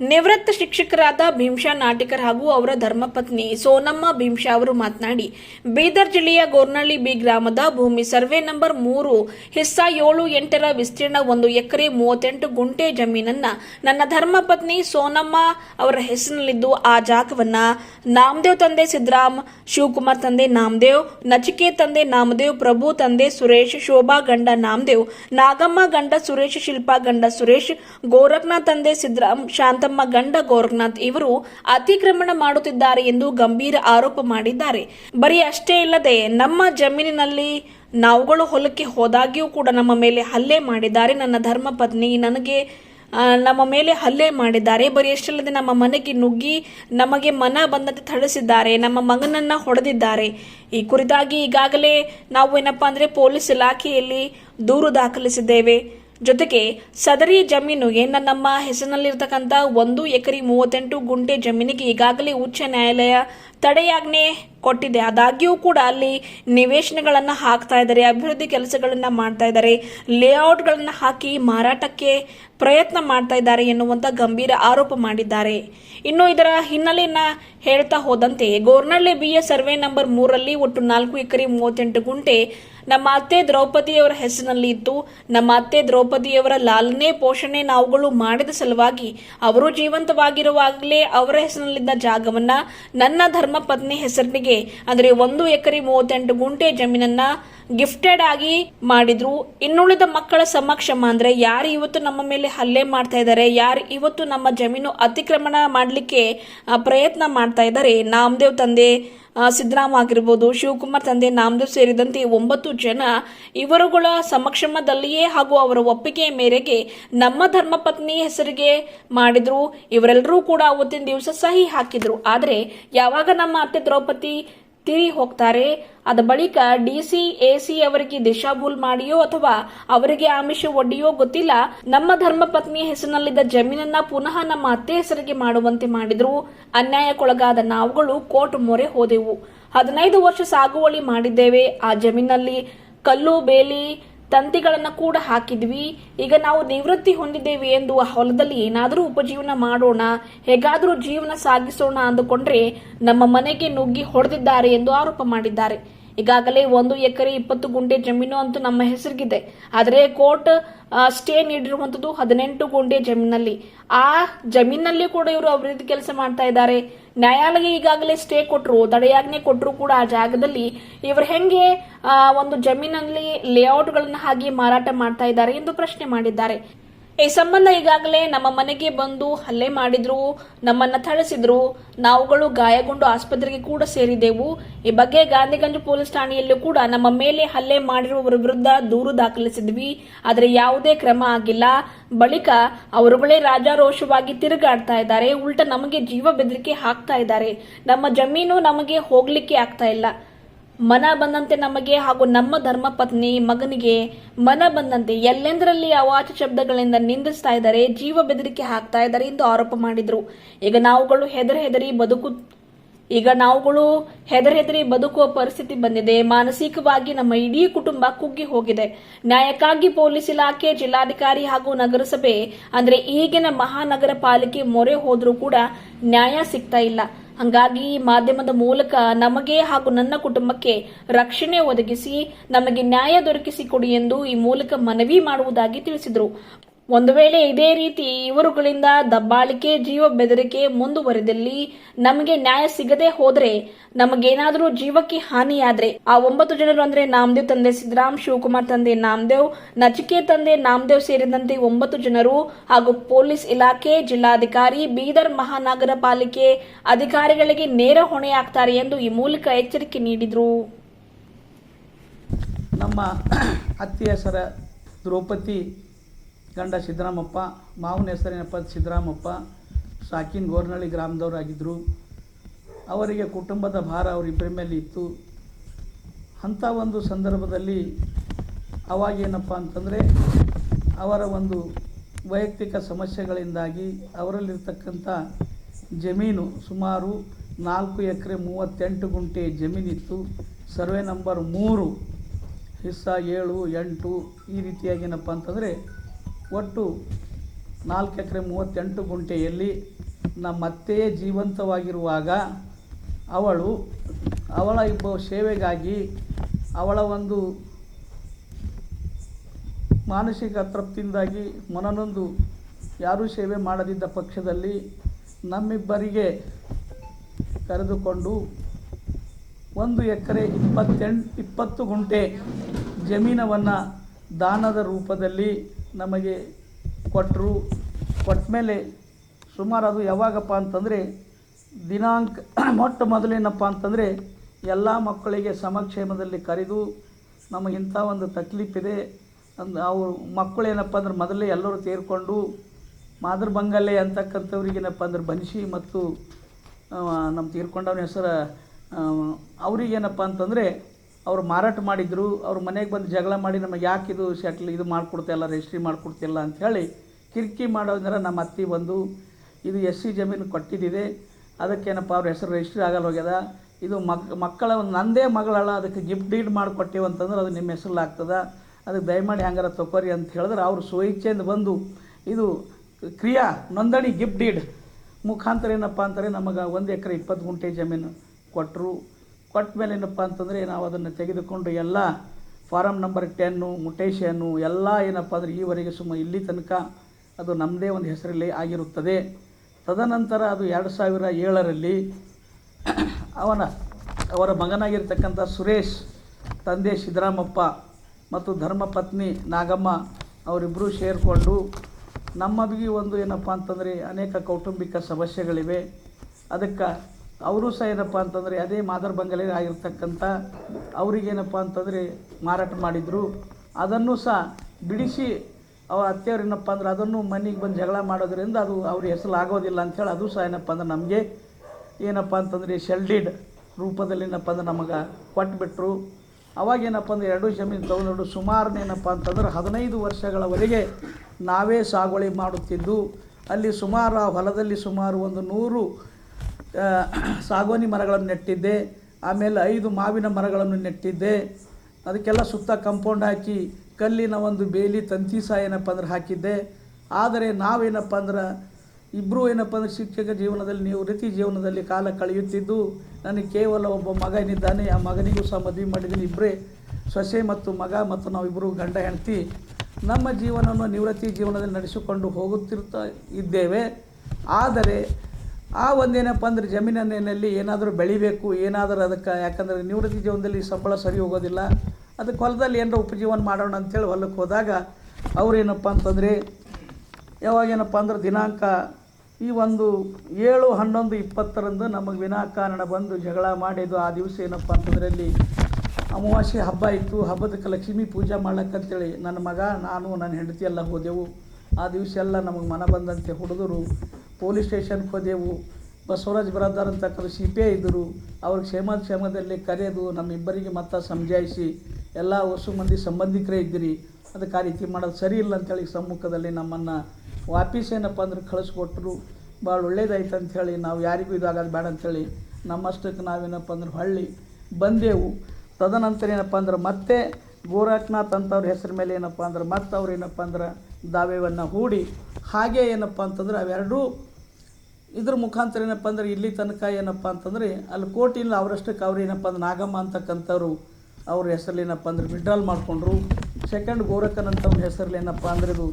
ನಿವೃತ್ತ ಶಿಕ್ಷಕರಾದ ಭೀಮ್ಶಾ ನಾಟಿಕರ್ ಹಾಗೂ ಅವರ ಧರ್ಮಪತ್ನಿ ಸೋನಮ್ಮ ಭೀಮ್ಶಾ ಅವರು ಮಾತನಾಡಿ, ಬೀದರ್ ಜಿಲ್ಲೆಯ ಗೋರ್ನಳ್ಳಿ ಬಿ ಗ್ರಾಮದ ಭೂಮಿ ಸರ್ವೆ ನಂಬರ್ ಮೂರು, ಹಿಸ್ಸಾ ಏಳು ಎಂಟರ ವಿಸ್ತೀರ್ಣ ಒಂದು ಎಕರೆ ಮೂವತ್ತೆಂಟು ಗುಂಟೆ ಜಮೀನನ್ನ ನನ್ನ ಧರ್ಮಪತ್ನಿ ಸೋನಮ್ಮ ಅವರ ಹೆಸರಿನಲ್ಲಿದ್ದು, ಆ ಜಾಗವನ್ನ ನಾಮದೇವ್ ತಂದೆ ಸಿದ್ದರಾಮ್, ಶಿವಕುಮಾರ್ ತಂದೆ ನಾಮದೇವ್, ನಚಿಕೆ ತಂದೆ ನಾಮದೇವ್, ಪ್ರಭು ತಂದೆ ಸುರೇಶ್, ಶೋಭಾ ಗಂಡ ನಾಮದೇವ್, ನಾಗಮ್ಮ ಗಂಡ ಸುರೇಶ್, ಶಿಲ್ಪಾ ಗಂಡ ಸುರೇಶ್ ಗೋರಖ್ನ ತಂದೆ ಸಿದ್ದರಾಮ್ ಶಾಂತಮ್ಮ ಗಂಡ ಗೋರಖ್ನಾಥ್ ಇವರು ಅತಿಕ್ರಮಣ ಮಾಡುತ್ತಿದ್ದಾರೆ ಎಂದು ಗಂಭೀರ ಆರೋಪ ಮಾಡಿದ್ದಾರೆ. ಬರೀ ಅಷ್ಟೇ ಇಲ್ಲದೆ ನಮ್ಮ ಜಮೀನಿನಲ್ಲಿ ನಾವುಗಳು ಹೊಲಕ್ಕೆ ಹೋದಾಗ್ಯೂ ಕೂಡ ನಮ್ಮ ಮೇಲೆ ಹಲ್ಲೆ ಮಾಡಿದ್ದಾರೆ. ನನ್ನ ಧರ್ಮಪತ್ನಿ ನನಗೆ ನಮ್ಮ ಮೇಲೆ ಹಲ್ಲೆ ಮಾಡಿದ್ದಾರೆ. ಬರೀ ಎಷ್ಟಲ್ಲದೆ ನಮ್ಮ ಮನೆಗೆ ನುಗ್ಗಿ ನಮಗೆ ಮನ ಬಂದಂತೆ ಥಳಿಸಿದ್ದಾರೆ. ನಮ್ಮ ಮಗನನ್ನ ಹೊಡೆದಿದ್ದಾರೆ. ಈ ಕುರಿತಾಗಿ ಈಗಾಗಲೇ ನಾವು ಏನಪ್ಪಾ ಅಂದ್ರೆ ಪೊಲೀಸ್ ಇಲಾಖೆಯಲ್ಲಿ ದೂರು ದಾಖಲಿಸಿದ್ದೇವೆ. ಜೊತೆಗೆ ಸದರಿ ಜಮೀನು ಏನ ನಮ್ಮ ಹೆಸರಿನಲ್ಲಿರ್ತಕ್ಕಂಥ ಒಂದು ಎಕರೆ ಮೂವತ್ತೆಂಟು ಗುಂಟೆ ಜಮೀನಿಗೆ ಈಗಾಗಲೇ ಉಚ್ಚ ನ್ಯಾಯಾಲಯ ತಡೆಯಾಜ್ಞೆ ಕೊಟ್ಟಿದೆ. ಆದಾಗ್ಯೂ ಕೂಡ ಅಲ್ಲಿ ನಿವೇಶನಗಳನ್ನು ಹಾಕ್ತಾ ಇದ್ದಾರೆ, ಅಭಿವೃದ್ಧಿ ಕೆಲಸಗಳನ್ನು ಮಾಡ್ತಾ ಇದ್ದಾರೆ. ಲೇಔಟ್ಗಳನ್ನು ಹಾಕಿ ಮಾರಾಟಕ್ಕೆ ಪ್ರಯತ್ನ ಮಾಡ್ತಾ ಇದ್ದಾರೆ ಎನ್ನುವಂಥ ಗಂಭೀರ ಆರೋಪ ಮಾಡಿದ್ದಾರೆ. ಇನ್ನು ಇದರ ಹಿನ್ನೆಲೆಯನ್ನ ಹೇಳ್ತಾ ಹೋದಂತೆ, ಗೋರ್ನಳ್ಳಿ ಬಿಎ ಸರ್ವೆ ನಂಬರ್ ಮೂರಲ್ಲಿ ಒಟ್ಟು ನಾಲ್ಕು ಎಕರೆ ಮೂವತ್ತೆಂಟು ಗುಂಟೆ ನಮ್ಮ ಅತ್ತೆ ದ್ರೌಪದಿಯವರ ಹೆಸರಿನಲ್ಲಿ ಇದ್ದು, ನಮ್ಮ ಅತ್ತೆ ದ್ರೌಪದಿಯವರ ಲಾಲನೆ ಪೋಷಣೆ ನಾವುಗಳು ಮಾಡಿದ ಸಲುವಾಗಿ ಅವರು ಜೀವಂತವಾಗಿರುವಾಗಲೇ ಅವರ ಹೆಸರಿನಲ್ಲಿದ್ದ ಜಾಗವನ್ನ ನನ್ನ ಧರ್ಮ ಪತ್ನಿ ಹೆಸರಿನಿಗೆ, ಅಂದ್ರೆ ಒಂದು ಎಕರೆ ಮೂವತ್ತೆಂಟು ಗುಂಟೆ ಜಮೀನನ್ನ ಗಿಫ್ಟೆಡ್ ಆಗಿ ಮಾಡಿದ್ರು. ಇನ್ನುಳಿದ ಮಕ್ಕಳ ಸಮಕ್ಷಮ ಅಂದ್ರೆ ಯಾರು ಇವತ್ತು ನಮ್ಮ ಮೇಲೆ ಹಲ್ಲೆ ಮಾಡ್ತಾ ಇದ್ದಾರೆ, ಯಾರು ಇವತ್ತು ನಮ್ಮ ಜಮೀನು ಅತಿಕ್ರಮಣ ಮಾಡಲಿಕ್ಕೆ ಪ್ರಯತ್ನ ಮಾಡ್ತಾ ಇದ್ದಾರೆ. ನಾಮದೇವ್ ತಂದೆ ಸಿದ್ದರಾಮ್ ಆಗಿರ್ಬೋದು, ಶಿವಕುಮಾರ್ ತಂದೆ, ನಾಮದೇವ್ ಸೇರಿದಂತೆ ಒಂಬತ್ತು ಜನ ಇವರುಗಳ ಸಮಕ್ಷಮದಲ್ಲಿಯೇ ಹಾಗೂ ಅವರ ಒಪ್ಪಿಗೆಯ ಮೇರೆಗೆ ನಮ್ಮ ಧರ್ಮಪತ್ನಿ ಹೆಸರಿಗೆ ಮಾಡಿದ್ರು. ಇವರೆಲ್ಲರೂ ಕೂಡ ಅವತ್ತಿನ ದಿವಸ ಸಹಿ ಹಾಕಿದ್ರು. ಆದರೆ, ಯಾವಾಗ ನಮ್ಮ ಅತ್ತೆ ದ್ರೌಪದಿ ತಿರಿ ಹೋಗ್ತಾರೆ. ಅದ ಬಳಿಕ ಡಿಸಿ ಎಸಿ ಅವರಿಗೆ ದಿಶಾಭೂಲ್ ಮಾಡಿಯೋ ಅಥವಾ ಅವರಿಗೆ ಆಮಿಷ ಒಡ್ಡಿಯೋ ಗೊತ್ತಿಲ್ಲ. ನಮ್ಮ ಧರ್ಮಪತ್ನಿ ಹೆಸರಿನಲ್ಲಿದ್ದ ಜಮೀನನ್ನ ಪುನಃ ನಮ್ಮ ಅತ್ತೆ ಹೆಸರಿಗೆ ಮಾಡುವಂತೆ ಮಾಡಿದ್ರು. ಅನ್ಯಾಯಕ್ಕೊಳಗಾದ ನಾವುಗಳು ಕೋರ್ಟ್ ಮೊರೆ ಹೋದೆವು. ಹದಿನೈದು ವರ್ಷ ಸಾಗುವಳಿ ಮಾಡಿದ್ದೇವೆ. ಆ ಜಮೀನಲ್ಲಿ ಕಲ್ಲು, ಬೇಲಿ ತಂತಿಗಳನ್ನ ಕೂಡ ಹಾಕಿದ್ವಿ. ಈಗ ನಾವು ನಿವೃತ್ತಿ ಹೊಂದಿದ್ದೇವೆ ಎಂದು ಆ ಹೊಲದಲ್ಲಿ ಏನಾದರೂ ಉಪಜೀವನ ಮಾಡೋಣ, ಹೇಗಾದರೂ ಜೀವನ ಸಾಗಿಸೋಣ ಅಂದುಕೊಂಡ್ರೆ ನಮ್ಮ ಮನೆಗೆ ನುಗ್ಗಿ ಹೊಡೆದಿದ್ದಾರೆ ಎಂದು ಆರೋಪ ಮಾಡಿದ್ದಾರೆ. ಈಗಾಗಲೇ ಒಂದು ಎಕರೆ ಇಪ್ಪತ್ತು ಗುಂಟೆ ಜಮೀನು ಅಂತೂ ನಮ್ಮ ಹೆಸರಿಗಿದೆ. ಆದರೆ ಕೋರ್ಟ್ ಸ್ಟೇ ನೀಡಿರುವಂಥದ್ದು ಹದಿನೆಂಟು ಗುಂಟೆ ಜಮೀನಲ್ಲಿ. ಆ ಜಮೀನಲ್ಲಿ ಕೂಡ ಇವರು ಅಭಿವೃದ್ಧಿ ಕೆಲಸ ಮಾಡ್ತಾ ಇದ್ದಾರೆ. ನ್ಯಾಯಾಲಯ ಈಗಾಗಲೇ ಸ್ಟೇ ಕೊಟ್ಟರು ತಡೆಯಾಜ್ಞೆ ಕೊಟ್ಟರು ಕೂಡ ಆ ಜಾಗದಲ್ಲಿ. ಇವರು ಹೆಂಗೆ ಒಂದು ಜಮೀನಲ್ಲಿ ಲೇಔಟ್ಗಳನ್ನ ಹಾಗೆ ಮಾರಾಟ ಮಾಡ್ತಾ ಇದ್ದಾರೆ ಎಂದು ಪ್ರಶ್ನೆ ಮಾಡಿದ್ದಾರೆ. ಈ ಸಂಬಂಧ ಈಗಾಗಲೇ ನಮ್ಮ ಮನೆಗೆ ಬಂದು ಹಲ್ಲೆ ಮಾಡಿದ್ರು, ನಮ್ಮನ್ನ ಥಳಿಸಿದ್ರು, ನಾವುಗಳು ಗಾಯಗೊಂಡು ಆಸ್ಪತ್ರೆಗೆ ಕೂಡ ಸೇರಿದೆವು. ಈ ಬಗ್ಗೆ ಗಾಂಧಿಗಂಜ್ ಪೊಲೀಸ್ ಠಾಣೆಯಲ್ಲೂ ಕೂಡ ನಮ್ಮ ಮೇಲೆ ಹಲ್ಲೆ ಮಾಡಿರುವವರ ವಿರುದ್ಧ ದೂರು ದಾಖಲಿಸಿದ್ವಿ. ಆದರೆ ಯಾವುದೇ ಕ್ರಮ ಆಗಿಲ್ಲ. ಬಳಿಕ ಅವರುಗಳೇ ರಾಜಾರೋಷವಾಗಿ ತಿರುಗಾಡ್ತಾ ಇದ್ದಾರೆ. ಉಲ್ಟ ನಮಗೆ ಜೀವ ಬೆದರಿಕೆ ಹಾಕ್ತಾ ಇದ್ದಾರೆ. ನಮ್ಮ ಜಮೀನು ನಮಗೆ ಹೋಗ್ಲಿಕ್ಕೆ ಆಗ್ತಾ ಇಲ್ಲ. ಮನ ಬಂದಂತೆ ನಮಗೆ ಹಾಗೂ ನಮ್ಮ ಧರ್ಮಪತ್ನಿ ಮಗನಿಗೆ ಮನ ಬಂದಂತೆ ಎಲ್ಲೆಂದರಲ್ಲಿ ಅವಾಚ ಶಬ್ದಗಳಿಂದ ನಿಂದಿಸ್ತಾ ಇದ್ದಾರೆ, ಜೀವ ಬೆದರಿಕೆ ಹಾಕ್ತಾ ಇದ್ದಾರೆ ಎಂದು ಆರೋಪ ಮಾಡಿದ್ರು. ಈಗ ನಾವುಗಳು ಹೆದರಿ ಹೆದರಿ ಬದುಕು, ಈಗ ನಾವುಗಳು ಹೆದರಿ ಹೆದರಿ ಬದುಕುವ ಪರಿಸ್ಥಿತಿ ಬಂದಿದೆ. ಮಾನಸಿಕವಾಗಿ ನಮ್ಮ ಇಡೀ ಕುಟುಂಬ ಕುಗ್ಗಿ ಹೋಗಿದೆ. ನ್ಯಾಯಕ್ಕಾಗಿ ಪೊಲೀಸ್ ಇಲಾಖೆ, ಜಿಲ್ಲಾಧಿಕಾರಿ ಹಾಗೂ ನಗರಸಭೆ, ಅಂದ್ರೆ ಈಗಿನ ಮಹಾನಗರ ಪಾಲಿಕೆ ಮೊರೆ ಹೋದ್ರೂ ಕೂಡ ನ್ಯಾಯ ಸಿಗ್ತಾ ಇಲ್ಲ. ಹಂಗಾಗಿ ಮಾಧ್ಯಮದ ಮೂಲಕ ನಮಗೆ ಹಾಗೂ ನನ್ನ ಕುಟುಂಬಕ್ಕೆ ರಕ್ಷಣೆ ಒದಗಿಸಿ ನಮಗೆ ನ್ಯಾಯ ದೊರಕಿಸಿಕೊಡಿ ಎಂದು ಈ ಮೂಲಕ ಮನವಿ ಮಾಡುವುದಾಗಿ ತಿಳಿಸಿದರು. ಒಂದು ವೇಳೆ ಇದೇ ರೀತಿ ಇವರುಗಳಿಂದ ದಬ್ಬಾಳಿಕೆ, ಜೀವ ಬೆದರಿಕೆ ಮುಂದುವರೆದಲ್ಲಿ ನಮಗೆ ನ್ಯಾಯ ಸಿಗದೆ ಹೋದ್ರೆ ನಮಗೇನಾದರೂ ಜೀವಕ್ಕೆ ಹಾನಿಯಾದ್ರೆ, ಆ ಒಂಬತ್ತು ಜನರು ಅಂದ್ರೆ ನಾಮದೇವ್ ತಂದೆ ಸಿದ್ದರಾಮ್, ಶಿವಕುಮಾರ್ ತಂದೆ ನಾಮದೇವ್, ನಚಿಕೆ ತಂದೆ ನಾಮದೇವ್ ಸೇರಿದಂತೆ ಒಂಬತ್ತು ಜನರು ಹಾಗೂ ಪೊಲೀಸ್ ಇಲಾಖೆ, ಜಿಲ್ಲಾಧಿಕಾರಿ, ಬೀದರ್ ಮಹಾನಗರ ಪಾಲಿಕೆ ಅಧಿಕಾರಿಗಳಿಗೆ ನೇರ ಹೊಣೆಯಾಗ್ತಾರೆ ಎಂದು ಈ ಮೂಲಕ ಎಚ್ಚರಿಕೆ ನೀಡಿದ್ರು. ನಮ್ಮ ಅತ್ತಿ ಸರ ದ್ರೌಪದಿ ಗಂಡ ಸಿದ್ದರಾಮಪ್ಪ, ಮಾವನ ಹೆಸರೇನಪ್ಪ ಸಿದ್ದರಾಮಪ್ಪ, ಸಾಕಿನ ಗೋರ್ನಳ್ಳಿ ಗ್ರಾಮದವರಾಗಿದ್ದರು ಅವರಿಗೆ ಕುಟುಂಬದ ಭಾರ ಅವರಿಬ್ಬರ ಮೇಲೆ ಇತ್ತು. ಅಂಥ ಒಂದು ಸಂದರ್ಭದಲ್ಲಿ ಅವಾಗೇನಪ್ಪ ಅಂತಂದರೆ, ಅವರ ಒಂದು ವೈಯಕ್ತಿಕ ಸಮಸ್ಯೆಗಳಿಂದಾಗಿ ಅವರಲ್ಲಿರ್ತಕ್ಕಂಥ ಜಮೀನು ಸುಮಾರು ನಾಲ್ಕು ಎಕರೆ ಮೂವತ್ತೆಂಟು ಗುಂಟೆ ಜಮೀನಿತ್ತು. ಸರ್ವೆ ನಂಬರ್ ಮೂರು, ಹಿಸ್ಸ ಏಳು, ಎಂಟು ಈ ರೀತಿಯಾಗಿ ಏನಪ್ಪ ಅಂತಂದರೆ ಒಟ್ಟು ನಾಲ್ಕು ಎಕರೆ ಮೂವತ್ತೆಂಟು ಗುಂಟೆಯಲ್ಲಿ ನಮ್ಮ ಅತ್ತೆಯೇ ಜೀವಂತವಾಗಿರುವಾಗ ಅವಳು, ಅವಳ ಇಬ್ಬ ಸೇವೆಗಾಗಿ ಅವಳ ಒಂದು ಮಾನಸಿಕ ತೃಪ್ತಿಯಿಂದಾಗಿ ಮನನೊಂದು ಯಾರೂ ಸೇವೆ ಮಾಡದಿದ್ದ ಪಕ್ಷದಲ್ಲಿ ನಮ್ಮಿಬ್ಬರಿಗೆ ಕರೆದುಕೊಂಡು ಒಂದು ಎಕರೆ ಇಪ್ಪತ್ತೆಂಟು, ಇಪ್ಪತ್ತು ಗುಂಟೆ ಜಮೀನವನ್ನು ದಾನದ ರೂಪದಲ್ಲಿ ನಮಗೆ ಕೊಟ್ಟರು ಕೊಟ್ಟ ಮೇಲೆ ಸುಮಾರು ಅದು ಯಾವಾಗಪ್ಪ ಅಂತಂದರೆ, ದಿನಾಂಕ ಮೊಟ್ಟ ಮೊದಲೇನಪ್ಪ ಅಂತಂದರೆ, ಎಲ್ಲ ಮಕ್ಕಳಿಗೆ ಸಮಕ್ಷೇಮದಲ್ಲಿ ಕರೆದು ನಮಗಿಂಥ ಒಂದು ತಕ್ಲೀಫಿದೆ ಅಂದ ಅವರು ಮಕ್ಕಳು ಏನಪ್ಪ ಅಂದ್ರೆ ಮೊದಲೇ ಎಲ್ಲರೂ ತೀರ್ಕೊಂಡು ಮಾದರ್ ಬಂಗಲೆ ಅಂತಕ್ಕಂಥವ್ರಿಗೇನಪ್ಪ ಅಂದ್ರೆ ಬನಿಸಿ ಮತ್ತು ನಮ್ಮ ತೀರ್ಕೊಂಡವನ ಹೆಸರು ಅವರಿಗೇನಪ್ಪ ಅಂತಂದರೆ ಅವ್ರು ಮಾರಾಟ ಮಾಡಿದ್ರು, ಅವ್ರ ಮನೆಗೆ ಬಂದು ಜಗಳ ಮಾಡಿ ನಮಗೆ ಯಾಕೆ ಇದು ಸೆಟ್ಲ್ ಇದು ಮಾಡಿಕೊಡ್ತಿಲ್ಲ ರಿಜಿಸ್ಟ್ರಿ ಮಾಡಿಕೊಡ್ತಿಲ್ಲ ಅಂಥೇಳಿ ಕಿರಿಕಿ ಮಾಡೋದ್ರೆ ನಮ್ಮ ಅತ್ತಿ ಬಂದು ಇದು ಎಸ್ ಸಿ ಜಮೀನು ಕೊಟ್ಟಿದ್ದಿದೆ, ಅದಕ್ಕೇನಪ್ಪ ಅವ್ರ ಹೆಸರು ರಿಜಿಸ್ಟ್ರಿ ಆಗಲ್ಲ ಹೋಗ್ಯದ, ಇದು ಮಕ್, ಮಕ್ಕಳ ಒಂದು ನಂದೇ ಮಗಳಲ್ಲ, ಅದಕ್ಕೆ ಗಿಫ್ಟ್ ಡೀಡ್ ಮಾಡಿಕೊಟ್ಟಿವಿ ಅಂತಂದ್ರೆ ಅದು ನಿಮ್ಮ ಹೆಸರಲ್ಲಿ ಆಗ್ತದ, ಅದಕ್ಕೆ ದಯಮಾಡಿ ಹ್ಯಾಂಗಾರ ತೊಕೊರಿ ಅಂತ ಹೇಳಿದ್ರೆ ಅವರು ಸ್ವಇಚ್ಛೆಯಿಂದ ಬಂದು ಇದು ಕ್ರಿಯಾ ನೋಂದಣಿ ಗಿಫ್ಟ್ ಡೀಡ್ ಮುಖಾಂತರ ಏನಪ್ಪ ಅಂತಾರೆ, ನಮಗೆ ಒಂದು ಎಕರೆ ಇಪ್ಪತ್ತು ಗುಂಟೆ ಜಮೀನು ಕೊಟ್ಟರು ಕೊಟ್ಟ ಮೇಲೆ ಏನಪ್ಪ ಅಂತಂದರೆ ನಾವು ಅದನ್ನು ತೆಗೆದುಕೊಂಡು ಎಲ್ಲ ಫಾರಮ್ ನಂಬರ್ ಟೆನ್ನು ಮುಟೇಶನ್ನು ಎಲ್ಲ ಏನಪ್ಪ ಅಂದರೆ ಈವರೆಗೆ ಸುಮ್ಮ ಇಲ್ಲಿ ತನಕ ಅದು ನಮ್ಮದೇ ಒಂದು ಹೆಸರಲ್ಲಿ ಆಗಿರುತ್ತದೆ. ತದನಂತರ ಅದು ಎರಡು ಸಾವಿರ ಏಳರಲ್ಲಿ ಅವನ, ಅವರ ಮಗನಾಗಿರ್ತಕ್ಕಂಥ ಸುರೇಶ್, ತಂದೆ ಸಿದ್ದರಾಮಪ್ಪ ಮತ್ತು ಧರ್ಮಪತ್ನಿ ನಾಗಮ್ಮ ಅವರಿಬ್ಬರೂ ಸೇರಿಕೊಂಡು ನಮ್ಮ ಒಂದು ಏನಪ್ಪ ಅಂತಂದರೆ ಅನೇಕ ಕೌಟುಂಬಿಕ ಸಮಸ್ಯೆಗಳಿವೆ. ಅದಕ್ಕೆ ಅವರು ಸಹ ಏನಪ್ಪ ಅಂತಂದರೆ ಅದೇ ಮಾದರ್ ಬಂಗಲೆ ಆಗಿರ್ತಕ್ಕಂಥ ಅವರಿಗೇನಪ್ಪ ಅಂತಂದರೆ ಮಾರಾಟ ಮಾಡಿದರು. ಅದನ್ನು ಸಹ ಬಿಡಿಸಿ ಅವ ಅತ್ತೆಯವ್ರೇನಪ್ಪ ಅಂದ್ರೆ ಅದನ್ನು ಮನೆಗೆ ಬಂದು ಜಗಳ ಮಾಡೋದ್ರಿಂದ ಅದು ಅವ್ರ ಹೆಸರು ಆಗೋದಿಲ್ಲ ಅಂಥೇಳಿ ಅದು ಸಹ ಏನಪ್ಪ ಅಂದ್ರೆ ನಮಗೆ ಏನಪ್ಪ ಅಂತಂದರೆ ಶೆಲ್ಡಿಡ್ ರೂಪದಲ್ಲಿ ಏನಪ್ಪ ಅಂದ್ರೆ ನಮಗೆ ಅವಾಗ ಏನಪ್ಪ ಅಂದ್ರೆ ಎರಡು ಜಮೀನು ತೊಗೊಂಡು ಸುಮಾರು ಏನಪ್ಪ ಅಂತಂದ್ರೆ ಹದಿನೈದು ವರ್ಷಗಳವರೆಗೆ ನಾವೇ ಸಾಗುವಳಿ ಮಾಡುತ್ತಿದ್ದು. ಅಲ್ಲಿ ಸುಮಾರು ಆ ಹೊಲದಲ್ಲಿ ಸುಮಾರು ಒಂದು ನೂರು ಆ, ಸಾಗುವಾನಿ ಮರಗಳನ್ನು ನೆಟ್ಟಿದ್ದೆ ಆಮೇಲೆ ಐದು ಮಾವಿನ ಮರಗಳನ್ನು ನೆಟ್ಟಿದ್ದೆ. ಅದಕ್ಕೆಲ್ಲ ಸುತ್ತ ಕಂಪೌಂಡ್ ಹಾಕಿ ಕಲ್ಲಿನ ಒಂದು ಬೇಲಿ ತಂತಿ ಸಹ ಏನಪ್ಪ ಅಂದ್ರೆ ಹಾಕಿದ್ದೆ. ಆದರೆ ನಾವೇನಪ್ಪ ಅಂದ್ರೆ ಇಬ್ಬರು ಏನಪ್ಪ ಅಂದರೆ ಶಿಕ್ಷಕ ಜೀವನದಲ್ಲಿ ನೀವು ವೃತ್ತಿ ಜೀವನದಲ್ಲಿ ಕಾಲ ಕಳೆಯುತ್ತಿದ್ದು ನನಗೆ ಕೇವಲ ಒಬ್ಬ ಮಗನಿದ್ದಾನೆ ಆ ಮಗನಿಗೂ ಸಹ ಮದುವೆ ಮಾಡಿದ್ದೀನಿ ಇಬ್ಬರೇ ಸೊಸೆ ಮತ್ತು ಮಗ ಮತ್ತು ನಾವಿಬ್ಬರು ಗಂಡ ಹೆಂಡತಿ. ನಮ್ಮ ಜೀವನವನ್ನು ನಿವೃತ್ತಿ ಜೀವನದಲ್ಲಿ ನಡೆಸಿಕೊಂಡು ಹೋಗುತ್ತಿರ್ತಾ ಇದ್ದೇವೆ. ಆದರೆ ಆ ಒಂದೇನಪ್ಪ ಅಂದರೆ ಜಮೀನಿನಲ್ಲಿ ಏನಾದರೂ ಬೆಳಿಬೇಕು, ಏನಾದರೂ ಅದಕ್ಕೆ, ಯಾಕಂದರೆ ನಿವೃತ್ತಿ ಜೀವನದಲ್ಲಿ ಸಂಬಳ ಸರಿ ಹೋಗೋದಿಲ್ಲ. ಅದಕ್ಕೆ ಹೊಲದಲ್ಲಿ ಏನಾರ ಉಪಜೀವನ ಮಾಡೋಣ ಅಂಥೇಳಿ ಹೊಲಕ್ಕೆ ಹೋದಾಗ ಅವ್ರೇನಪ್ಪ ಅಂತಂದರೆ, ಯಾವಾಗೇನಪ್ಪ ಅಂದ್ರೆ ದಿನಾಂಕ ಈ ಒಂದು ಏಳು ಹನ್ನೊಂದು ಇಪ್ಪತ್ತರಂದು ನಮಗೆ ವಿನಾಕಾರಣ ಬಂದು ಜಗಳ ಮಾಡಿದ್ದು ಆ ದಿವಸ ಏನಪ್ಪ ಅಂತಂದ್ರೆ ಅಲ್ಲಿ ಅಮಾವಾಸ್ಯೆ ಹಬ್ಬ ಇತ್ತು. ಹಬ್ಬದಕ್ಕೆ ಲಕ್ಷ್ಮೀ ಪೂಜೆ ಮಾಡ್ಲಕ್ಕಂತೇಳಿ ನನ್ನ ಮಗ, ನಾನು, ನನ್ನ ಹೆಂಡತಿ ಎಲ್ಲ ಹೋದೆವು. ಆ ದಿವಸ ಎಲ್ಲ ನಮಗೆ ಮನ ಬಂದಂತೆ ಹುಡುಗರು ಪೊಲೀಸ್ ಸ್ಟೇಷನ್ಗೆ ಹೋದೆವು. ಬಸವರಾಜ್ ಬ್ರದರ್ ಅಂತಕ್ಕಂಥ ಸಿ ಪಿ ಐ ಇದ್ದರು. ಅವ್ರ ಕ್ಷೇಮ ಕ್ಷೇಮದಲ್ಲಿ ಕರೆದು ನಮ್ಮಿಬ್ಬರಿಗೆ ಮತ್ತೆ ಸಮಜಾಯಿಸಿ ಎಲ್ಲ ಹೊಸ ಮಂದಿ ಸಂಬಂಧಿಕರೇ ಇದ್ದಿರಿ. ಅದಕ್ಕೆ ಆ ರೀತಿ ಮಾಡೋದು ಸರಿ ಇಲ್ಲ ಅಂತೇಳಿ ಸಮ್ಮುಖದಲ್ಲಿ ನಮ್ಮನ್ನು ವಾಪೀಸ್ ಏನಪ್ಪ ಅಂದ್ರೆ ಕಳಿಸ್ಕೊಟ್ರು. ಭಾಳ ಒಳ್ಳೇದಾಯ್ತು ಅಂಥೇಳಿ ನಾವು ಯಾರಿಗೂ ಇದಾಗೋದು ಬೇಡ ಅಂಥೇಳಿ ನಮ್ಮಷ್ಟಕ್ಕೆ ನಾವೇನಪ್ಪ ಅಂದ್ರೆ ಹಳ್ಳಿ ಬಂದೆವು. ತದನಂತರ ಏನಪ್ಪ ಅಂದ್ರೆ ಮತ್ತೆ ಗೋರಖ್ನಾಥ್ ಅಂತವ್ರ ಹೆಸರು ಮೇಲೆ ಏನಪ್ಪ ಅಂದ್ರೆ ಮತ್ತೆ ಅವ್ರು ಏನಪ್ಪ ಅಂದ್ರೆ ದಾವೆವನ್ನು ಹೂಡಿ ಹಾಗೆ ಏನಪ್ಪ ಅಂತಂದ್ರೆ ಅವೆರಡೂ ಇದ್ರ ಮುಖಾಂತರ ಏನಪ್ಪ ಅಂದ್ರೆ ಇಲ್ಲಿ ತನಕ ಏನಪ್ಪ ಅಂತಂದರೆ ಅಲ್ಲಿ ಕೋಟಿಲ್ಲ ಅವರಷ್ಟಕ್ಕೆ ಅವ್ರು ಏನಪ್ಪ ಅಂದ್ರೆ ನಾಗಮ್ಮ ಅಂತಕ್ಕಂಥವ್ರು ಅವ್ರ ಹೆಸರಲ್ಲಿ ಏನಪ್ಪ ಅಂದ್ರೆ ವಿಡ್ರಾಲ್ ಮಾಡಿಕೊಂಡ್ರು. ಸೆಕೆಂಡ್ ಗೋರಖನ್ ಹೆಸರಲ್ಲಿ ಏನಪ್ಪ ಅಂದ್ರೆ ಇದು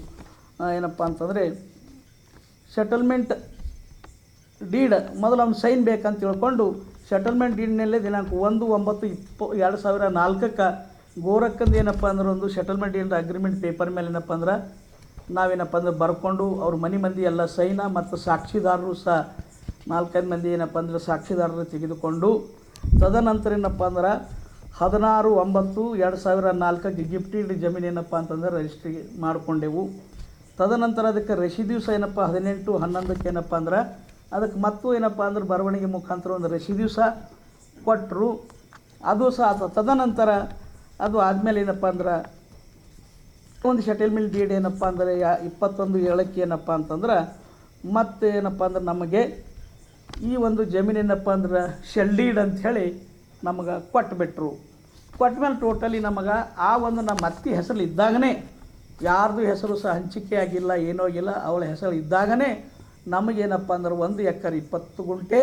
ಏನಪ್ಪ ಅಂತಂದರೆ ಸೆಟಲ್ಮೆಂಟ್ ಡೀಡ್ ಮೊದಲು ಅವ್ನು ಸೈನ್ ಬೇಕಂತ ತಿಳ್ಕೊಂಡು ಸೆಟಲ್ಮೆಂಟ್ ಡೀಡ್ನಲ್ಲೇ ದಿನಾಂಕ ಒಂದು, ಒಂಬತ್ತು ಇಪ್ಪ ಎರಡು ಸಾವಿರ ನಾಲ್ಕಕ್ಕೆ ಗೋರಕ್ಕಂದು ಏನಪ್ಪ ಅಂದ್ರೆ ಒಂದು ಸೆಟಲ್ಮೆಂಟ್ ಡೀಡ್ ಅಗ್ರಿಮೆಂಟ್ ಪೇಪರ್ ಮೇಲೆ ಏನಪ್ಪ ಅಂದ್ರೆ ನಾವೇನಪ್ಪ ಅಂದ್ರೆ ಬರ್ಕೊಂಡು ಅವ್ರ ಮನೆ ಮಂದಿ ಎಲ್ಲ ಸೈನ ಮತ್ತು ಸಾಕ್ಷಿದಾರರು ಸಹ ನಾಲ್ಕೈದು ಮಂದಿ ಏನಪ್ಪ ಅಂದ್ರೆ ಸಾಕ್ಷಿದಾರರು ತೆಗೆದುಕೊಂಡು ತದನಂತರ ಏನಪ್ಪ ಅಂದ್ರೆ ಹದಿನಾರು, ಒಂಬತ್ತು, ಎರಡು ಸಾವಿರ ನಾಲ್ಕಕ್ಕೆ ಗಿಫ್ಟಿಡ್ ಜಮೀನು ಏನಪ್ಪ ಅಂತಂದ್ರೆ ರಿಜಿಸ್ಟ್ರಿ ಮಾಡಿಕೊಂಡೆವು. ತದನಂತರ ಅದಕ್ಕೆ ರಶಿ ದಿವಸ ಏನಪ್ಪ ಹದಿನೆಂಟು, ಹನ್ನೊಂದಕ್ಕೆ ಏನಪ್ಪ ಅಂದ್ರೆ ಅದಕ್ಕೆ ಮತ್ತು ಏನಪ್ಪ ಅಂದ್ರೆ ಬರವಣಿಗೆ ಮುಖಾಂತರ ಒಂದು ರಶಿ ದಿವಸ ಕೊಟ್ಟರು ಅದು ಸಹ ತದನಂತರ ಅದು ಆದಮೇಲೆ ಏನಪ್ಪ ಅಂದ್ರೆ ಒಂದು ಸೆಟಲ್ಮೆಂಟ್ ಡೀಡ್ ಏನಪ್ಪ ಅಂದರೆ ಯಾ ಇಪ್ಪತ್ತೊಂದು ಏಳಕ್ಕೆ ಏನಪ್ಪ ಅಂತಂದ್ರೆ ಮತ್ತೆ ಏನಪ್ಪ ಅಂದ್ರೆ ನಮಗೆ ಈ ಒಂದು ಜಮೀನೇನಪ್ಪ ಅಂದ್ರೆ ಶೆಲ್ಡೀಡ್ ಅಂಥೇಳಿ ನಮಗೆ ಕೊಟ್ಬಿಟ್ರು. ಕೊಟ್ಟಮೇಲೆ ಟೋಟಲಿ ನಮಗೆ ಆ ಒಂದು ನಮ್ಮ ಅತ್ತಿ ಹೆಸರು ಇದ್ದಾಗನೇ ಯಾರ್ದು ಹೆಸರು ಸಹ ಹಂಚಿಕೆ ಆಗಿಲ್ಲ, ಏನೋ ಆಗಿಲ್ಲ, ಅವಳ ಹೆಸರು ಇದ್ದಾಗನೇ ನಮಗೇನಪ್ಪ ಅಂದ್ರೆ ಒಂದು ಎಕರೆ ಇಪ್ಪತ್ತು ಗುಂಟೆ,